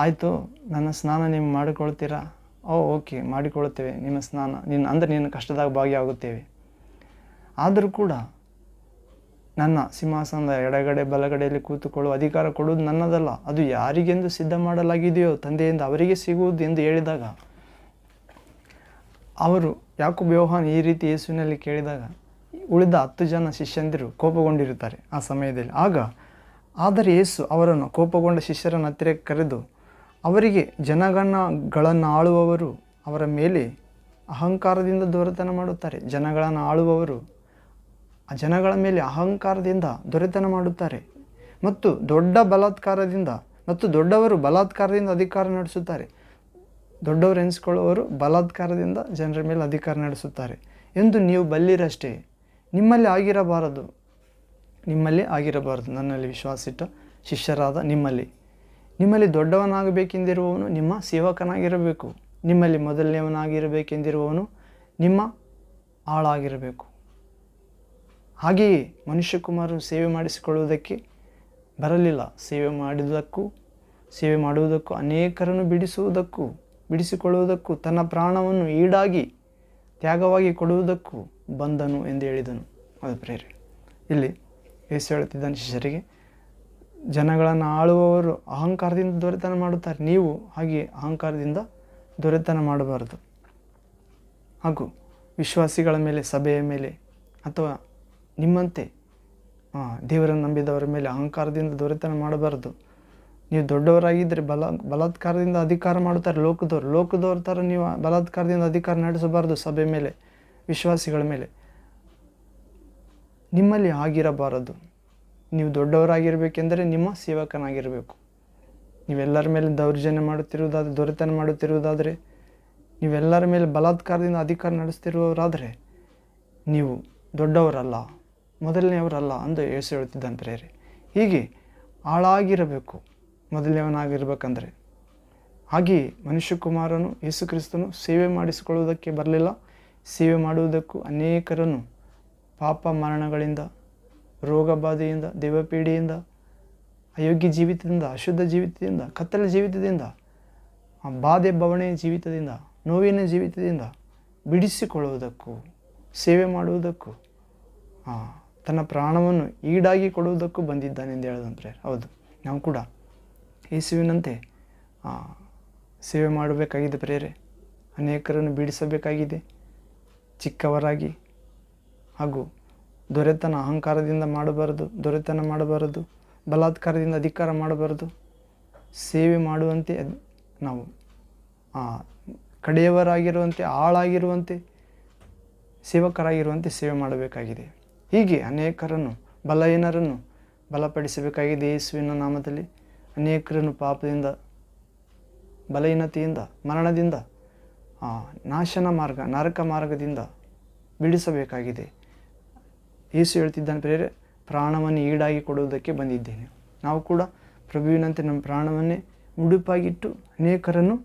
ಆಯಿತು, ನನ್ನ ಸ್ನಾನ ನೀವು ಮಾಡಿಕೊಳ್ತೀರಾ? ಓ, ಓಕೆ ಮಾಡಿಕೊಳ್ಳುತ್ತೇವೆ ನಿಮ್ಮ ಸ್ನಾನ, ನಿನ್ನ, ಅಂದರೆ ನಿನ್ನ ಕಷ್ಟದಾಗ ಭಾಗಿಯಾಗುತ್ತೇವೆ. ಆದರೂ ಕೂಡ ನನ್ನ ಸಿಂಹಾಸನದ ಎಡಗಡೆ, ಬಲಗಡೆಯಲ್ಲಿ ಕೂತುಕೊಳ್ಳುವ ಅಧಿಕಾರ ಕೊಡುವುದು ನನ್ನದಲ್ಲ. ಅದು ಯಾರಿಗೆಂದು ಸಿದ್ಧ ಮಾಡಲಾಗಿದೆಯೋ ತಂದೆಯಿಂದ ಅವರಿಗೆ ಸಿಗುವುದು ಎಂದು ಹೇಳಿದಾಗ ಅವರು ಯಾಕೋ ಯೋಹಾನ್ ಈ ರೀತಿ ಯೇಸುವಿನಲ್ಲಿ ಕೇಳಿದಾಗ ಉಳಿದ ಹತ್ತು ಜನ ಶಿಷ್ಯಂದಿರು ಕೋಪಗೊಂಡಿರುತ್ತಾರೆ ಆ ಸಮಯದಲ್ಲಿ. ಆಗ ಆದರೆ ಯೇಸು ಅವರನ್ನು ಕೋಪಗೊಂಡ ಶಿಷ್ಯರನ್ನು ಹತ್ತಿರ ಕರೆದು ಅವರಿಗೆ ಜನಗಣಗಳನ್ನು ಆಳುವವರು ಅವರ ಮೇಲೆ ಅಹಂಕಾರದಿಂದ ದೊರೆತನ ಮಾಡುತ್ತಾರೆ. ಜನಗಳನ್ನು ಆಳುವವರು ಆ ಜನಗಳ ಮೇಲೆ ಅಹಂಕಾರದಿಂದ ದೊರೆತನ ಮಾಡುತ್ತಾರೆ ಮತ್ತು ದೊಡ್ಡ ಬಲಾತ್ಕಾರದಿಂದ ಮತ್ತು ದೊಡ್ಡವರು ಬಲಾತ್ಕಾರದಿಂದ ಅಧಿಕಾರ ನಡೆಸುತ್ತಾರೆ. ದೊಡ್ಡವರು ಎನಿಸ್ಕೊಳ್ಳುವವರು ಬಲಾತ್ಕಾರದಿಂದ ಜನರ ಮೇಲೆ ಅಧಿಕಾರ ನಡೆಸುತ್ತಾರೆ. ಎಂದು ನೀವು ಬಲ್ಲಿರಷ್ಟೇ, ನಿಮ್ಮಲ್ಲಿ ಆಗಿರಬಾರದು. ನಿಮ್ಮಲ್ಲಿ ಆಗಿರಬಾರದು. ನನ್ನಲ್ಲಿ ವಿಶ್ವಾಸಿಟ್ಟ ಶಿಷ್ಯರಾದ ನಿಮ್ಮಲ್ಲಿ. ನಿಮ್ಮಲ್ಲಿ ದೊಡ್ಡವನಾಗಬೇಕೆಂದಿರುವವನು ನಿಮ್ಮ ಸೇವಕನಾಗಿರಬೇಕು. ನಿಮ್ಮಲ್ಲಿ ಮೊದಲನೆಯವನಾಗಿರಬೇಕೆಂದಿರುವವನು ನಿಮ್ಮ ಆಳಾಗಿರಬೇಕು. ಹಾಗೆಯೇ ಮನುಷ್ಯಕುಮಾರನು ಸೇವೆ ಮಾಡಿಸಿಕೊಳ್ಳುವುದಕ್ಕೆ ಬರಲಿಲ್ಲ. ಸೇವೆ ಮಾಡಿದ್ದಕ್ಕೂ, ಸೇವೆ ಮಾಡುವುದಕ್ಕೂ ಅನೇಕರನ್ನು ಬಿಡಿಸುವುದಕ್ಕೂ ಬಿಡಿಸಿಕೊಳ್ಳುವುದಕ್ಕೂ ತನ್ನ ಪ್ರಾಣವನ್ನು ಈಡಾಗಿ ತ್ಯಾಗವಾಗಿ ಕೊಡುವುದಕ್ಕೂ ಬಂದನು ಎಂದು ಹೇಳಿದನು. ಅದು ಪ್ರೇರೆ, ಇಲ್ಲಿ ಯೇಸು ಹೇಳುತ್ತಿದ್ದಾನೆ, ಶಿಷ್ಯರಿಗೆ, ಜನಗಳನ್ನು ಆಳುವವರು ಅಹಂಕಾರದಿಂದ ದೊರೆತನ ಮಾಡುತ್ತಾರೆ. ನೀವು ಹಾಗೆ ಅಹಂಕಾರದಿಂದ ದೊರೆತನ ಮಾಡಬಾರದು. ಹಾಗೂ ವಿಶ್ವಾಸಿಗಳ ಮೇಲೆ, ಸಭೆಯ ಮೇಲೆ, ಅಥವಾ ನಿಮ್ಮಂತೆ ದೇವರನ್ನು ನಂಬಿದವರ ಮೇಲೆ ಅಹಂಕಾರದಿಂದ ದೊರೆತನ ಮಾಡಬಾರದು. ನೀವು ದೊಡ್ಡವರಾಗಿದ್ದರೆ ಬಲ, ಬಲಾತ್ಕಾರದಿಂದ ಅಧಿಕಾರ ಮಾಡುತ್ತಾರೆ. ಲೋಕದವರು, ಲೋಕದವ್ರ ಥರ ನೀವು ಬಲಾತ್ಕಾರದಿಂದ ಅಧಿಕಾರ ನಡೆಸಬಾರ್ದು ಸಭೆ ಮೇಲೆ, ವಿಶ್ವಾಸಿಗಳ ಮೇಲೆ. ನಿಮ್ಮಲ್ಲಿ ಆಗಿರಬಾರದು. ನೀವು ದೊಡ್ಡವರಾಗಿರಬೇಕೆಂದರೆ ನಿಮ್ಮ ಸೇವಕನಾಗಿರಬೇಕು. ನೀವೆಲ್ಲರ ಮೇಲೆ ದೌರ್ಜನ್ಯ ಮಾಡುತ್ತಿರುವುದಾದರೆ, ದೊರೆತನ ಮಾಡುತ್ತಿರುವುದಾದರೆ, ನೀವೆಲ್ಲರ ಮೇಲೆ ಬಲಾತ್ಕಾರದಿಂದ ಅಧಿಕಾರ ನಡೆಸ್ತಿರುವವರಾದರೆ, ನೀವು ದೊಡ್ಡವರಲ್ಲ, ಮೊದಲನೆಯವರಲ್ಲ ಅಂದು ಯೇಸು ಹೇಳ್ತಿದ್ದಾನೆ ಪ್ರೇರೆ ಹೀಗೆ ಆಳಾಗಿರಬೇಕು ಮೊದಲನೆಯವನಾಗಿರ್ಬೇಕಂದ್ರೆ ಹಾಗೆಯೇ ಮನುಷ್ಯಕುಮಾರನು ಯೇಸು ಕ್ರಿಸ್ತನು ಸೇವೆ ಮಾಡಿಸಿಕೊಳ್ಳುವುದಕ್ಕೆ ಬರಲಿಲ್ಲ. ಸೇವೆ ಮಾಡುವುದಕ್ಕೂ ಅನೇಕರನ್ನು ಪಾಪ ಮರಣಗಳಿಂದ, ರೋಗ ಬಾಧೆಯಿಂದ, ದೇವಪೀಡೆಯಿಂದ, ಅಯೋಗ್ಯ ಜೀವಿತದಿಂದ, ಅಶುದ್ಧ ಜೀವಿತದಿಂದ, ಕತ್ತಲ ಜೀವಿತದಿಂದ ಬಾಧೆ ಬವಣೆಯ ಜೀವಿತದಿಂದ, ನೋವಿನ ಜೀವಿತದಿಂದ ಬಿಡಿಸಿಕೊಳ್ಳುವುದಕ್ಕೂ, ಸೇವೆ ಮಾಡುವುದಕ್ಕೂ ತನ್ನ ಪ್ರಾಣವನ್ನು ಈಡಾಗಿ ಕೊಡುವುದಕ್ಕೂ ಬಂದಿದ್ದಾನೆ ಎಂದು ಹೇಳಿದಂದ್ರೆ, ಹೌದು. ನಾವು ಕೂಡ ಯೇಸುವಿನಂತೆ ಸೇವೆ ಮಾಡಬೇಕಾಗಿದೆ ಪ್ರೇರೆ. ಅನೇಕರನ್ನು ಬಿಡಿಸಬೇಕಾಗಿದೆ. ಚಿಕ್ಕವರಾಗಿ ಹಾಗೂ ದೊರೆತನ ಅಹಂಕಾರದಿಂದ ಮಾಡಬಾರದು, ದೊರೆತನ ಮಾಡಬಾರದು, ಬಲಾತ್ಕಾರದಿಂದ ಅಧಿಕಾರ ಮಾಡಬಾರದು. ಸೇವೆ ಮಾಡುವಂತೆ ನಾವು ಕಡೆಯವರಾಗಿರುವಂತೆ, ಆಳಾಗಿರುವಂತೆ, ಸೇವಕರಾಗಿರುವಂತೆ ಸೇವೆ ಮಾಡಬೇಕಾಗಿದೆ. ಹೀಗೆ ಅನೇಕರನ್ನು, ಬಲಹೀನರನ್ನು ಬಲಪಡಿಸಬೇಕಾಗಿದೆ ಯೇಸುವಿನ ನಾಮದಲ್ಲಿ. ಅನೇಕರನ್ನು ಪಾಪದಿಂದ, ಬಲಹೀನತೆಯಿಂದ, ಮರಣದಿಂದ ನಾಶನ ಮಾರ್ಗ, ನರಕ ಮಾರ್ಗದಿಂದ ಬಿಡಿಸಬೇಕಾಗಿದೆ. ಯೇಸು ಹೇಳ್ತಿದ್ದಾನೆ ಪ್ರೇರೆ ಪ್ರಾಣವನ್ನು ಈಡಾಗಿ ಕೊಡುವುದಕ್ಕೆ ಬಂದಿದ್ದೇನೆ. ನಾವು ಕೂಡ ಪ್ರಭುವಿನಂತೆ ನಮ್ಮ ಪ್ರಾಣವನ್ನೇ ಉಡುಪಾಗಿಟ್ಟು ಅನೇಕರನ್ನು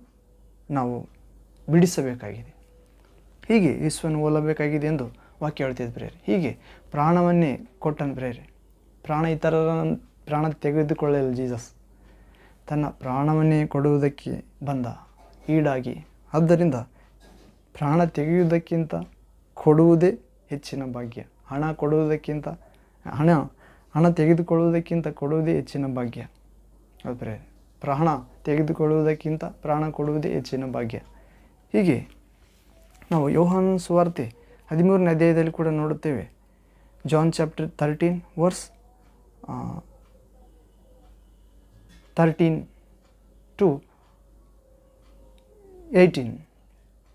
ನಾವು ಬಿಡಿಸಬೇಕಾಗಿದೆ. ಹೀಗೆ ಯೇಸುವನ್ನು ಹೋಲಬೇಕಾಗಿದೆ ಎಂದು ವಾಕ್ಯ ಹೇಳ್ತಿದ್ದ ಪ್ರೇರೆ ಹೀಗೆ ಪ್ರಾಣವನ್ನೇ ಕೊಟ್ಟನು ಪ್ರೇರೆ ಪ್ರಾಣ ಇತರರ ಪ್ರಾಣ ತೆಗೆದುಕೊಳ್ಳಲಿಲ್ಲ, ಜೀಸಸ್. ತನ್ನ ಪ್ರಾಣವನ್ನೇ ಕೊಡುವುದಕ್ಕೆ ಬಂದ, ಈಡಾಗಿ. ಆದ್ದರಿಂದ ಪ್ರಾಣ ತೆಗೆಯುವುದಕ್ಕಿಂತ ಕೊಡುವುದೇ ಹೆಚ್ಚಿನ ಭಾಗ್ಯ. ಹಣ ಕೊಡುವುದಕ್ಕಿಂತ, ಹಣ ಹಣ ತೆಗೆದುಕೊಳ್ಳುವುದಕ್ಕಿಂತ ಕೊಡುವುದೇ ಹೆಚ್ಚಿನ ಭಾಗ್ಯ. ಆದರೆ ಪ್ರಾಣ ತೆಗೆದುಕೊಳ್ಳುವುದಕ್ಕಿಂತ ಪ್ರಾಣ ಕೊಡುವುದೇ ಹೆಚ್ಚಿನ ಭಾಗ್ಯ. ಹೀಗೆ ನಾವು ಯೋಹಾನ ಸುವಾರ್ತೆ ಹದಿಮೂರನೇ ಅಧ್ಯಾಯದಲ್ಲಿ ಕೂಡ ನೋಡುತ್ತೇವೆ. John chapter thirteen verse thirteen to eighteen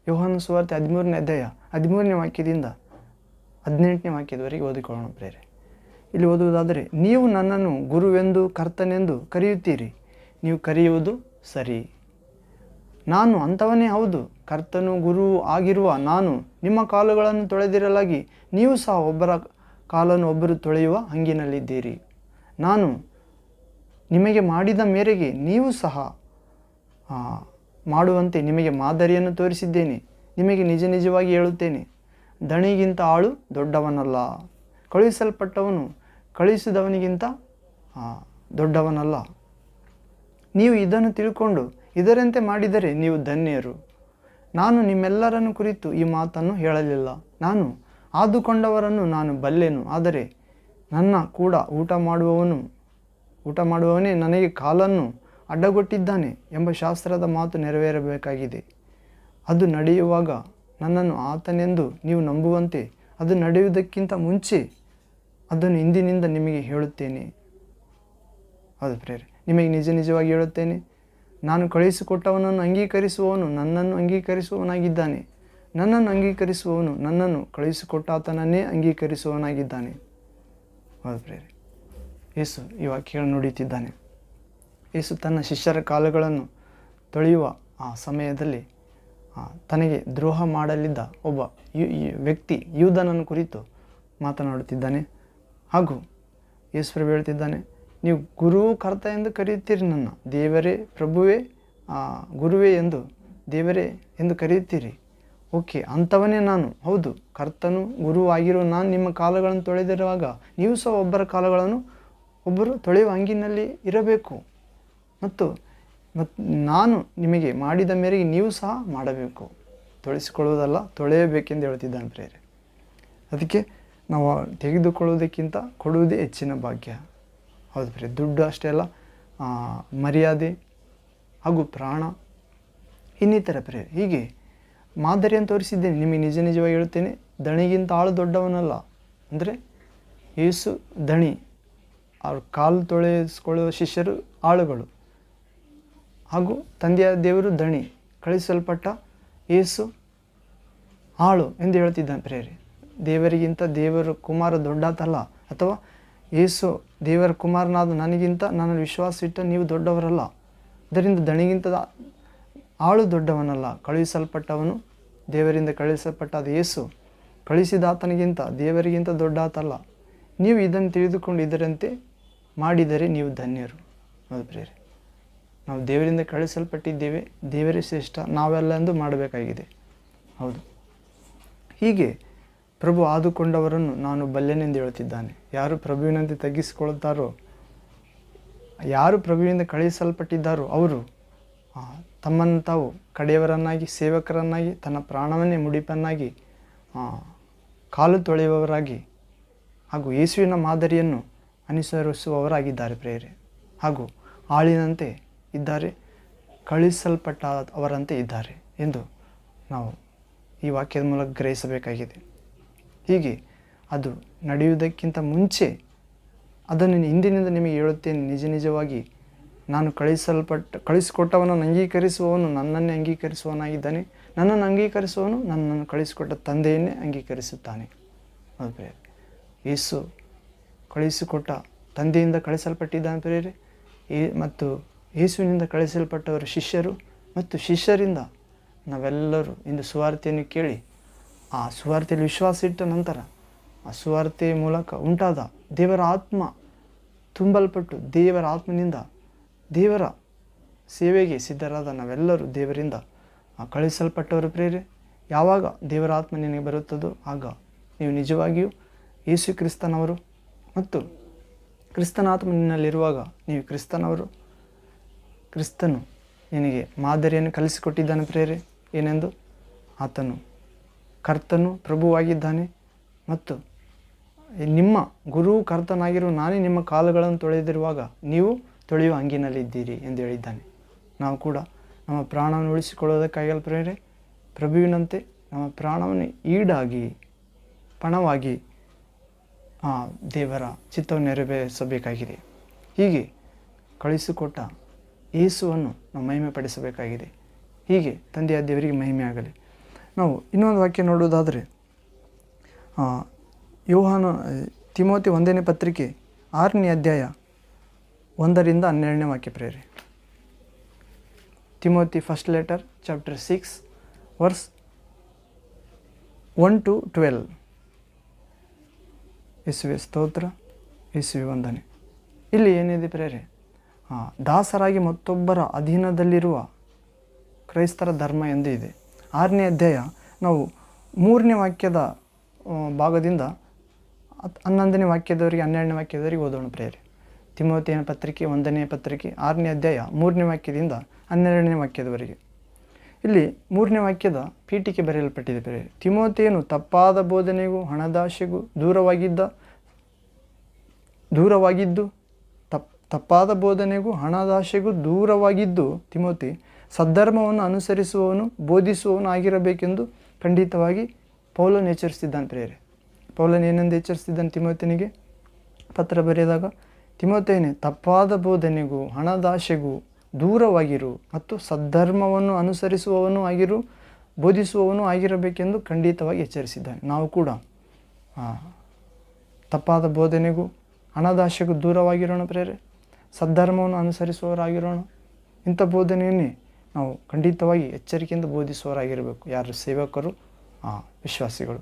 ಯೋಹಾನ ಸುವಾರ್ತೆ ಹದಿಮೂರನೇ ಅಧ್ಯಾಯ, ಹದಿಮೂರನೇ ವಾಕ್ಯದಿಂದ ಹದಿನೆಂಟನೇ ವಾಕ್ಯದವರೆಗೆ ಓದಿಕೊಳ್ಳೋಣ ಪ್ರೇರೆ. ಇಲ್ಲಿ ಓದುವುದಾದರೆ, ನೀವು ನನ್ನನ್ನು ಗುರುವೆಂದು, ಕರ್ತನೆಂದು ಕರೆಯುತ್ತೀರಿ. ನೀವು ಕರೆಯುವುದು ಸರಿ. ನಾನು ಅಂಥವನೇ ಹೌದು. ಕರ್ತನು ಗುರು ಆಗಿರುವ ನಾನು ನಿಮ್ಮ ಕಾಲುಗಳನ್ನು ತೊಳೆದಿರಲಾಗಿ, ನೀವು ಸಹ ಒಬ್ಬರ ಕಾಲನ್ನು ಒಬ್ಬರು ತೊಳೆಯುವ ಹಂಗಿನಲ್ಲಿದ್ದೀರಿ. ನಾನು ನಿಮಗೆ ಮಾಡಿದ ಮೇರೆಗೆ ನೀವು ಸಹ ಮಾಡುವಂತೆ ನಿಮಗೆ ಮಾದರಿಯನ್ನು ತೋರಿಸಿದ್ದೇನೆ. ನಿಮಗೆ ನಿಜ ನಿಜವಾಗಿ ಹೇಳುತ್ತೇನೆ. ದಣಿಗಿಂತ ಆಳು ದೊಡ್ಡವನಲ್ಲ. ಕಳುಹಿಸಲ್ಪಟ್ಟವನು ಕಳುಹಿಸಿದವನಿಗಿಂತ ದೊಡ್ಡವನಲ್ಲ. ನೀವು ಇದನ್ನು ತಿಳ್ಕೊಂಡು ಇದರಂತೆ ಮಾಡಿದರೆ ನೀವು ಧನ್ಯರು. ನಾನು ನಿಮ್ಮೆಲ್ಲರನ್ನು ಕುರಿತು ಈ ಮಾತನ್ನು ಹೇಳಲಿಲ್ಲ. ನಾನು ಆದುಕೊಂಡವರನ್ನು ನಾನು ಬಲ್ಲೆನು. ಆದರೆ ನನ್ನ ಕೂಡ ಊಟ ಮಾಡುವವನು ಊಟ ಮಾಡುವವನೇ ನನಗೆ ಕಾಲನ್ನು ಅಡ್ಡಗೊಟ್ಟಿದ್ದಾನೆ ಎಂಬ ಶಾಸ್ತ್ರದ ಮಾತು ನೆರವೇರಬೇಕಾಗಿದೆ. ಅದು ನಡೆಯುವಾಗ ನನ್ನನ್ನು ಆತನೆಂದು ನೀವು ನಂಬುವಂತೆ ಅದು ನಡೆಯುವುದಕ್ಕಿಂತ ಮುಂಚೆ ಅದನ್ನು ಇಂದಿನಿಂದ ನಿಮಗೆ ಹೇಳುತ್ತೇನೆ. ಹೌದು ಪ್ರೇರೆ ನಿಮಗೆ ನಿಜ ನಿಜವಾಗಿ ಹೇಳುತ್ತೇನೆ. ನಾನು ಕಳುಹಿಸಿಕೊಟ್ಟವನನ್ನು ಅಂಗೀಕರಿಸುವವನು ನನ್ನನ್ನು ಅಂಗೀಕರಿಸುವವನಾಗಿದ್ದಾನೆ. ನನ್ನನ್ನು ಅಂಗೀಕರಿಸುವವನು ನನ್ನನ್ನು ಕಳುಹಿಸಿಕೊಟ್ಟ ಆತನನ್ನೇ ಅಂಗೀಕರಿಸುವವನಾಗಿದ್ದಾನೆ. ಹೌದು ಪ್ರೇರೆ ಯೇಸು ಈ ವಾಕ್ಯಗಳನ್ನು ನುಡಿಯುತ್ತಿದ್ದಾನೆ. ಯೇಸು ತನ್ನ ಶಿಷ್ಯರ ಕಾಲುಗಳನ್ನು ತೊಳೆಯುವ ಆ ಸಮಯದಲ್ಲಿ ತನಗೆ ದ್ರೋಹ ಮಾಡಲಿದ್ದ ಒಬ್ಬ ವ್ಯಕ್ತಿ ಯೂದನನ್ನು ಕುರಿತು ಮಾತನಾಡುತ್ತಿದ್ದಾನೆ. ಹಾಗೂ ಯೇಸುಪ್ರಭು ಹೇಳ್ತಿದ್ದಾನೆ ನೀವು ಗುರು ಕರ್ತ ಎಂದು ಕರೆಯುತ್ತೀರಿ, ನನ್ನ ದೇವರೇ ಪ್ರಭುವೇ ಗುರುವೇ ಎಂದು ದೇವರೇ ಎಂದು ಕರೆಯುತ್ತೀರಿ. ಓಕೆ, ಅಂಥವನೇ ನಾನು. ಹೌದು, ಕರ್ತನು ಗುರು ಆಗಿರುವ ನಾನು ನಿಮ್ಮ ಕಾಲಗಳನ್ನು ತೊಳೆದಿರುವಾಗ, ನೀವು ಸಹ ಒಬ್ಬರ ಕಾಲಗಳನ್ನು ಒಬ್ಬರು ತೊಳೆಯುವ ಅಂಗಿನಲ್ಲಿ ಇರಬೇಕು. ಮತ್ತು ಮತ್ತು ನಾನು ನಿಮಗೆ ಮಾಡಿದ ಮೇರೆಗೆ ನೀವು ಸಹ ಮಾಡಬೇಕು. ತೊಳೆಸಿಕೊಳ್ಳುವುದಲ್ಲ, ತೊಳೆಯಬೇಕೆಂದು ಹೇಳ್ತಿದ್ದಾನೆ ಪ್ರೇರೆ ಅದಕ್ಕೆ ನಾವು ತೆಗೆದುಕೊಳ್ಳುವುದಕ್ಕಿಂತ ಕೊಡುವುದೇ ಹೆಚ್ಚಿನ ಭಾಗ್ಯ. ಹೌದು ಪ್ರೇರೆ ದುಡ್ಡು ಅಷ್ಟೇ ಅಲ್ಲ ಮರ್ಯಾದೆ ಹಾಗೂ ಪ್ರಾಣ, ಇನ್ನಿತರ ಪ್ರೇರೆ ಹೀಗೆ ಮಾದರಿಯನ್ನು ತೋರಿಸಿದ್ದೇನೆ, ನಿಮಗೆ ನಿಜ ನಿಜವಾಗಿ ಹೇಳ್ತೇನೆ ದಣಿಗಿಂತ ಆಳು ದೊಡ್ಡವನಲ್ಲ. ಅಂದರೆ ಯೇಸು ದಣಿ. ಅವ್ರ ಕಾಲು ತೊಳೆಸ್ಕೊಳ್ಳುವ ಶಿಷ್ಯರು ಆಳುಗಳು. ಹಾಗೂ ತಂದೆಯ ದೇವರು ದಣಿ ಕಳಿಸಲ್ಪಟ್ಟ ಏಸು ಆಳು ಎಂದು ಹೇಳ್ತಿದ್ದಾನೆ ಪ್ರೇರಿ ದೇವರಿಗಿಂತ ದೇವರ ಕುಮಾರ ದೊಡ್ಡಾತಲ್ಲ? ಅಥವಾ ಏಸು ದೇವರ ಕುಮಾರನಾದ ನನಗಿಂತ ನನ್ನ ವಿಶ್ವಾಸ ಇಟ್ಟ ನೀವು ದೊಡ್ಡವರಲ್ಲ? ಅದರಿಂದ ದಣಿಗಿಂತ ಆಳು ದೊಡ್ಡವನಲ್ಲ. ಕಳುಹಿಸಲ್ಪಟ್ಟವನು ದೇವರಿಂದ ಕಳುಹಿಸಲ್ಪಟ್ಟಾದ ಏಸು ಕಳಿಸಿದಾತನಿಗಿಂತ ದೇವರಿಗಿಂತ ದೊಡ್ಡಾತಲ್ಲ. ನೀವು ಇದನ್ನು ತಿಳಿದುಕೊಂಡು ಇದರಂತೆ ಮಾಡಿದರೆ ನೀವು ಧನ್ಯರು. ಹೌದು ಪ್ರೇರೆ ನಾವು ದೇವರಿಂದ ಕಳಿಸಲ್ಪಟ್ಟಿದ್ದೇವೆ, ದೇವರೇ ಶ್ರೇಷ್ಠ, ನಾವೆಲ್ಲ ಎಂದು ಮಾಡಬೇಕಾಗಿದೆ. ಹೌದು. ಹೀಗೆ ಪ್ರಭು ಆದುಕೊಂಡವರನ್ನು ನಾನು ಬಲ್ಲೆನೆಂದು ಹೇಳುತ್ತಿದ್ದಾನೆ. ಯಾರು ಪ್ರಭುವಿನಂತೆ ತಗ್ಗಿಸಿಕೊಳ್ಳುತ್ತಾರೋ, ಯಾರು ಪ್ರಭುವಿನಿಂದ ಕಳುಹಿಸಲ್ಪಟ್ಟಿದ್ದಾರೋ ಅವರು ತಮ್ಮನ್ನು ತಾವು ಕಡೆಯವರನ್ನಾಗಿ, ಸೇವಕರನ್ನಾಗಿ, ತನ್ನ ಪ್ರಾಣವನ್ನೇ ಮುಡಿಪನ್ನಾಗಿ ಕಾಲು ತೊಳೆಯುವವರಾಗಿ ಹಾಗೂ ಯೇಸುವಿನ ಮಾದರಿಯನ್ನು ಅನುಸರಿಸುವವರಾಗಿದ್ದಾರೆ ಪ್ರೇರೆ ಹಾಗೂ ಆಳಿನಂತೆ ಇದ್ದಾರೆ ಕಳುಹಿಸಲ್ಪಟ್ಟ ಅವರಂತೆ ಇದ್ದಾರೆ ಎಂದು ನಾವು ಈ ವಾಕ್ಯದ ಮೂಲಕ ಗ್ರಹಿಸಬೇಕಾಗಿದೆ. ಹೀಗೆ ಅದು ನಡೆಯುವುದಕ್ಕಿಂತ ಮುಂಚೆ ಅದನ್ನು ಹಿಂದಿನಿಂದ ನಿಮಗೆ ಹೇಳುತ್ತೇನೆ. ನಿಜ ನಿಜವಾಗಿ ನಾನು ಕಳಿಸಲ್ಪಟ್ಟ ಕಳಿಸಿಕೊಟ್ಟವನನ್ನು ಅಂಗೀಕರಿಸುವವನು ನನ್ನನ್ನೇ ಅಂಗೀಕರಿಸುವವನಾಗಿದ್ದಾನೆ. ನನ್ನನ್ನು ಅಂಗೀಕರಿಸುವವನು ನನ್ನನ್ನು ಕಳಿಸಿಕೊಟ್ಟ ತಂದೆಯನ್ನೇ ಅಂಗೀಕರಿಸುತ್ತಾನೆ. ಅದು ಪ್ರೇರೆ ಯೇಸು ಕಳಿಸಿಕೊಟ್ಟ ತಂದೆಯಿಂದ ಕಳಿಸಲ್ಪಟ್ಟಿದ್ದಾನೆ ಪ್ರೇರೆ ಮತ್ತು ಯೇಸುವಿನಿಂದ ಕಳಿಸಲ್ಪಟ್ಟವರು ಶಿಷ್ಯರು ಮತ್ತು ಶಿಷ್ಯರಿಂದ ನಾವೆಲ್ಲರೂ ಇಂದು ಸುವಾರ್ತೆಯನ್ನು ಕೇಳಿ, ಆ ಸುವಾರ್ತೆಯಲ್ಲಿ ವಿಶ್ವಾಸ ಇಟ್ಟ ನಂತರ ಆ ಸುವಾರ್ತೆಯ ಮೂಲಕ ಉಂಟಾದ ದೇವರ ಆತ್ಮ ತುಂಬಲ್ಪಟ್ಟು ದೇವರ ಆತ್ಮನಿಂದ, ದೇವರ ಸೇವೆಗೆ ಸಿದ್ಧರಾದ ನಾವೆಲ್ಲರೂ ದೇವರಿಂದ ಆ ಕಳುಹಿಸಲ್ಪಟ್ಟವರು ಪ್ರೇರೆ ಯಾವಾಗ ದೇವರ ಆತ್ಮ ನಿನಗೆ ಬರುತ್ತದೋ ಆಗ ನೀವು ನಿಜವಾಗಿಯೂ ಯೇಸು ಕ್ರಿಸ್ತನವರು ಮತ್ತು ಕ್ರಿಸ್ತನಾತ್ಮನಿನಲ್ಲಿರುವಾಗ ನೀವು ಕ್ರಿಸ್ತನವರು, ಕ್ರಿಸ್ತನು ನಿನಗೆ ಮಾದರಿಯನ್ನು ಕಲಿಸಿಕೊಟ್ಟಿದ್ದಾನೆ ಪ್ರೇರೆ, ಏನೆಂದು? ಆತನು ಕರ್ತನು ಪ್ರಭುವಾಗಿದ್ದಾನೆ ಮತ್ತು ನಿಮ್ಮ ಗುರು ಕರ್ತನಾಗಿರುವ ನಾನೇ ನಿಮ್ಮ ಕಾಲುಗಳನ್ನು ತೊಳೆದಿರುವಾಗ ನೀವು ತೊಳೆಯುವ ಅಂಗಿನಲ್ಲಿದ್ದೀರಿ ಎಂದು ಹೇಳಿದ್ದಾನೆ. ನಾವು ಕೂಡ ನಮ್ಮ ಪ್ರಾಣವನ್ನು ಉಳಿಸಿಕೊಳ್ಳೋದಕ್ಕಾಗಲ್ಲ ಪ್ರೇರೆ. ಪ್ರಭುವಿನಂತೆ ನಮ್ಮ ಪ್ರಾಣವನ್ನು ಈಡಾಗಿ, ಪಣವಾಗಿ ದೇವರ ಚಿತ್ತವನ್ನು ನೆರವೇರಿಸಬೇಕಾಗಿದೆ. ಹೀಗೆ ಕಳಿಸಿಕೊಟ್ಟ ಯೇಸುವನ್ನು ನಾವು ಮಹಿಮೆ ಪಡಿಸಬೇಕಾಗಿದೆ ಹೀಗೆ ತಂದೆಯ ದೇವರಿಗೆ ಮಹಿಮೆ ಆಗಲಿ ನಾವು ಇನ್ನೊಂದು ವಾಕ್ಯ ನೋಡೋದಾದರೆ ಯೋಹಾನ, ತಿಮೋತಿ ಒಂದನೇ ಪತ್ರಿಕೆ ಆರನೇ ಅಧ್ಯಾಯ ಒಂದರಿಂದ ಹನ್ನೆರಡನೇ ವಾಕ್ಯ ಪ್ರೇರಿ. Timothy first letter, chapter six, verse one to twelve. ಯೇಸುವೆ ಸ್ತೋತ್ರ, ಯೇಸುವೆ ವಂದನೆ. ಇಲ್ಲಿ ಏನಿದೆ ಪ್ರೇರೆ? ದಾಸರಾಗಿ ಮತ್ತೊಬ್ಬರ ಅಧೀನದಲ್ಲಿರುವ ಕ್ರೈಸ್ತರ ಧರ್ಮ ಎಂದು ಇದೆ. ಆರನೇ ಅಧ್ಯಾಯ, ನಾವು ಮೂರನೇ ವಾಕ್ಯದ ಭಾಗದಿಂದ ಹನ್ನೊಂದನೇ ವಾಕ್ಯದವರಿಗೆ, ಹನ್ನೆರಡನೇ ವಾಕ್ಯದವರಿಗೆ ಓದೋಣ ಪ್ರೇರೆ. ತಿಮೋತಿಯನ ಪತ್ರಿಕೆ, ಒಂದನೇ ಪತ್ರಿಕೆ, ಆರನೇ ಅಧ್ಯಾಯ, ಮೂರನೇ ವಾಕ್ಯದಿಂದ ಹನ್ನೆರಡನೇ ವಾಕ್ಯದವರೆಗೆ. ಇಲ್ಲಿ ಮೂರನೇ ವಾಕ್ಯದ ಪೀಠಿಕೆ ಬರೆಯಲ್ಪಟ್ಟಿದೆ ಬೇರೆ. ತಿಮೋತೆಯನ್ನು ತಪ್ಪಾದ ಬೋಧನೆಗೂ ಹಣದಾಶೆಗೂ ದೂರವಾಗಿದ್ದ, ದೂರವಾಗಿದ್ದು, ತಪ್, ತಪ್ಪಾದ ಬೋಧನೆಗೂ ಹಣದಾಶೆಗೂ ದೂರವಾಗಿದ್ದು ತಿಮೋತಿ ಸದ್ಧರ್ಮವನ್ನು ಅನುಸರಿಸುವವನು, ಬೋಧಿಸುವವನು ಆಗಿರಬೇಕೆಂದು ಖಂಡಿತವಾಗಿ ಪೌಲನ್ ಎಚ್ಚರಿಸಿದ್ದಾನೆ ಪ್ರೇರೆ ಪೌಲನ್ ಏನೆಂದು ಎಚ್ಚರಿಸಿದ್ದಾನೆ ತಿಮೋತಿನಿಗೆ ಪತ್ರ ಬರೆದಾಗ ತಿಮೋತೇನೆ ತಪ್ಪಾದ ಬೋಧನೆಗೂ ಹಣದಾಶೆಗೂ ದೂರವಾಗಿರು ಮತ್ತು ಸದ್ಧರ್ಮವನ್ನು ಅನುಸರಿಸುವವನು ಆಗಿರು ಬೋಧಿಸುವವನು ಆಗಿರಬೇಕೆಂದು ಖಂಡಿತವಾಗಿ ಎಚ್ಚರಿಸಿದ್ದಾನೆ. ನಾವು ಕೂಡ ತಪ್ಪಾದ ಬೋಧನೆಗೂ ಹಣದಾಶೆಗೂ ದೂರವಾಗಿರೋಣ ಪ್ರೇರೆ. ಸದ್ಧರ್ಮವನ್ನು ಅನುಸರಿಸುವವರಾಗಿರೋಣ. ಇಂಥ ಬೋಧನೆಯನ್ನೇ ನಾವು ಖಂಡಿತವಾಗಿ ಎಚ್ಚರಿಕೆಯಿಂದ ಬೋಧಿಸುವವರಾಗಿರಬೇಕು. ಯಾರು ಸೇವಕರು? ಆ, ವಿಶ್ವಾಸಿಗಳು.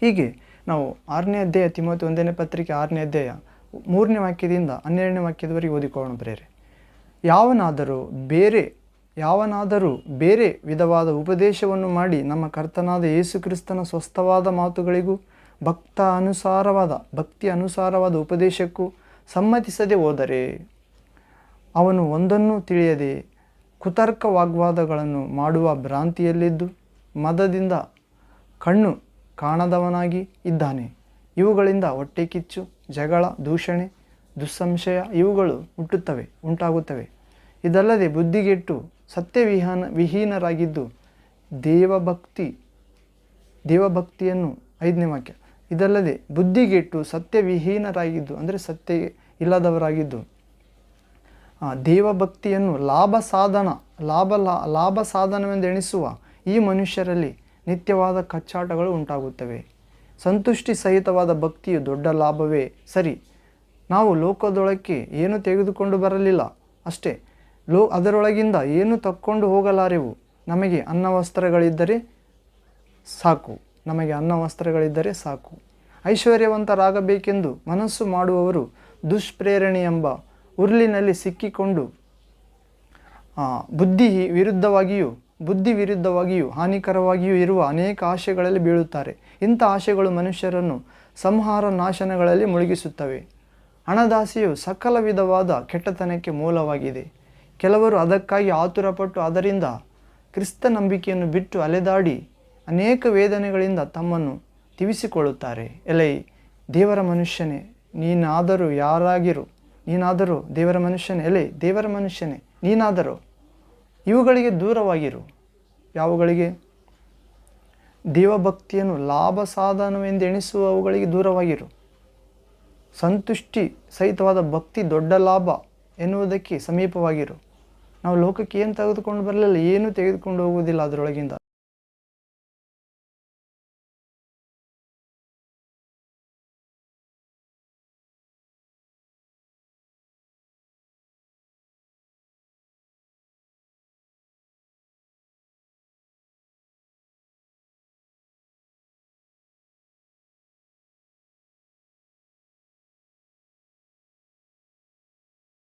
ಹೀಗೆ ನಾವು ಆರನೇ ಅಧ್ಯಾಯ ತಿಮೋತಿ ಒಂದನೇ ಪತ್ರಿಕೆ ಆರನೇ ಅಧ್ಯಾಯ ಮೂರನೇ ವಾಕ್ಯದಿಂದ ಹನ್ನೆರಡನೇ ವಾಕ್ಯದವರೆಗೆ ಓದಿಕೊಳ್ಳೋಣ ಪ್ರೇರೆ. ಯಾವನಾದರೂ ಬೇರೆ ಯಾವನಾದರೂ ಬೇರೆ ವಿಧವಾದ ಉಪದೇಶವನ್ನು ಮಾಡಿ ನಮ್ಮ ಕರ್ತನಾದ ಯೇಸು ಕ್ರಿಸ್ತನ ಸ್ವಸ್ಥವಾದ ಮಾತುಗಳಿಗೂ, ಭಕ್ತ ಅನುಸಾರವಾದ, ಭಕ್ತಿ ಅನುಸಾರವಾದ ಉಪದೇಶಕ್ಕೂ ಸಮ್ಮತಿಸದೆ ಹೋದರೆ ಅವನು ಒಂದನ್ನೂ ತಿಳಿಯದೆ ಕುತರ್ಕ ವಾಗ್ವಾದಗಳನ್ನು ಮಾಡುವ ಭ್ರಾಂತಿಯಲ್ಲಿದ್ದು, ಮದದಿಂದ ಕಣ್ಣು ಕಾಣದವನಾಗಿ ಇದ್ದಾನೆ. ಇವುಗಳಿಂದ ಹೊಟ್ಟೆ ಕಿಚ್ಚು, ಜಗಳ, ದೂಷಣೆ ದುಸ್ಸಂಶಯ ಇವುಗಳು ಹುಟ್ಟುತ್ತವೆ ಉಂಟಾಗುತ್ತವೆ. ಇದಲ್ಲದೆ ಬುದ್ಧಿಗೆಟ್ಟು ಸತ್ಯವಿಹಾನ, ವಿಹೀನರಾಗಿದ್ದು ದೇವಭಕ್ತಿ, ದೇವಭಕ್ತಿಯನ್ನು ಐದನೇ ವಾಕ್ಯ. ಇದಲ್ಲದೆ ಬುದ್ಧಿಗೆಟ್ಟು ಸತ್ಯವಿಹೀನರಾಗಿದ್ದು, ಅಂದರೆ ಸತ್ಯ ಇಲ್ಲದವರಾಗಿದ್ದು ದೇವಭಕ್ತಿಯನ್ನು ಲಾಭ ಸಾಧನ, ಲಾಭ ಲಾ- ಲಾಭ ಸಾಧನವೆಂದೆಣಿಸುವ ಈ ಮನುಷ್ಯರಲ್ಲಿ ನಿತ್ಯವಾದ ಕಚ್ಚಾಟಗಳು ಉಂಟಾಗುತ್ತವೆ. ಸಂತುಷ್ಟಿ ಸಹಿತವಾದ ಭಕ್ತಿಯು ದೊಡ್ಡ ಲಾಭವೇ? ಸರಿ. ನಾವು ಲೋಕದೊಳಕ್ಕೆ ಏನು ತೆಗೆದುಕೊಂಡು ಬರಲಿಲ್ಲ? ಅಷ್ಟೇ. ಲೋ, ಅದರೊಳಗಿಂದ ಏನು ತಕ್ಕೊಂಡು ಹೋಗಲಾರೆವು? ನಮಗೆ ಅನ್ನ ವಸ್ತ್ರಗಳಿದ್ದರೆ ಸಾಕು. ನಮಗೆ ಅನ್ನ ವಸ್ತ್ರಗಳಿದ್ದರೆ ಸಾಕು. ಐಶ್ವರ್ಯವಂತರಾಗಬೇಕೆಂದು ಮನಸ್ಸು ಮಾಡುವವರು ದುಷ್ಪ್ರೇರಣೆ ಎಂಬ ಉರುಳಿನಲ್ಲಿ ಸಿಕ್ಕಿಕೊಂಡು ಬುದ್ಧಿ ವಿರುದ್ಧವಾಗಿಯೂ ಬುದ್ಧಿ ವಿರುದ್ಧವಾಗಿಯೂ, ಹಾನಿಕರವಾಗಿಯೂ ಇರುವ ಅನೇಕ ಆಶೆಗಳಲ್ಲಿ ಬೀಳುತ್ತಾರೆ. ಇಂಥ ಆಶೆಗಳು ಮನುಷ್ಯರನ್ನು ಸಂಹಾರ ನಾಶನಗಳಲ್ಲಿ ಮುಳುಗಿಸುತ್ತವೆ. ಹಣದಾಸೆಯು ಸಕಲ ವಿಧವಾದ ಕೆಟ್ಟತನಕ್ಕೆ ಮೂಲವಾಗಿದೆ. ಕೆಲವರು ಅದಕ್ಕಾಗಿ ಆತುರಪಟ್ಟು ಅದರಿಂದ ಕ್ರಿಸ್ತ ನಂಬಿಕೆಯನ್ನು ಬಿಟ್ಟು ಅಲೆದಾಡಿ ಅನೇಕ ವೇದನೆಗಳಿಂದ ತಮ್ಮನ್ನು ತಿವಿಸಿಕೊಳ್ಳುತ್ತಾರೆ. ಎಲೈ, ದೇವರ ಮನುಷ್ಯನೇ, ನೀನಾದರೂ ಯಾರಾಗಿರು? ನೀನಾದರೂ ದೇವರ ಮನುಷ್ಯನೇ? ಎಲೆ, ದೇವರ ಮನುಷ್ಯನೇ, ನೀನಾದರೂ ಇವುಗಳಿಗೆ ದೂರವಾಗಿರು. ಯಾವುಗಳಿಗೆ? ದೇವಭಕ್ತಿಯನ್ನು ಲಾಭ ಸಾಧನವೆಂದೆಣಿಸುವವುಗಳಿಗೆ ದೂರವಾಗಿರು. ಸಂತುಷ್ಟಿ ಸಹಿತವಾದ ಭಕ್ತಿ ದೊಡ್ಡ ಲಾಭ ಎನ್ನುವುದಕ್ಕೆ ಸಮೀಪವಾಗಿರು. ನಾವು ಲೋಕಕ್ಕೆ ಏನು ತೆಗೆದುಕೊಂಡು ಬರಲಿಲ್ಲ, ಏನೂ ತೆಗೆದುಕೊಂಡು ಹೋಗುವುದಿಲ್ಲ ಅದರೊಳಗಿಂದ.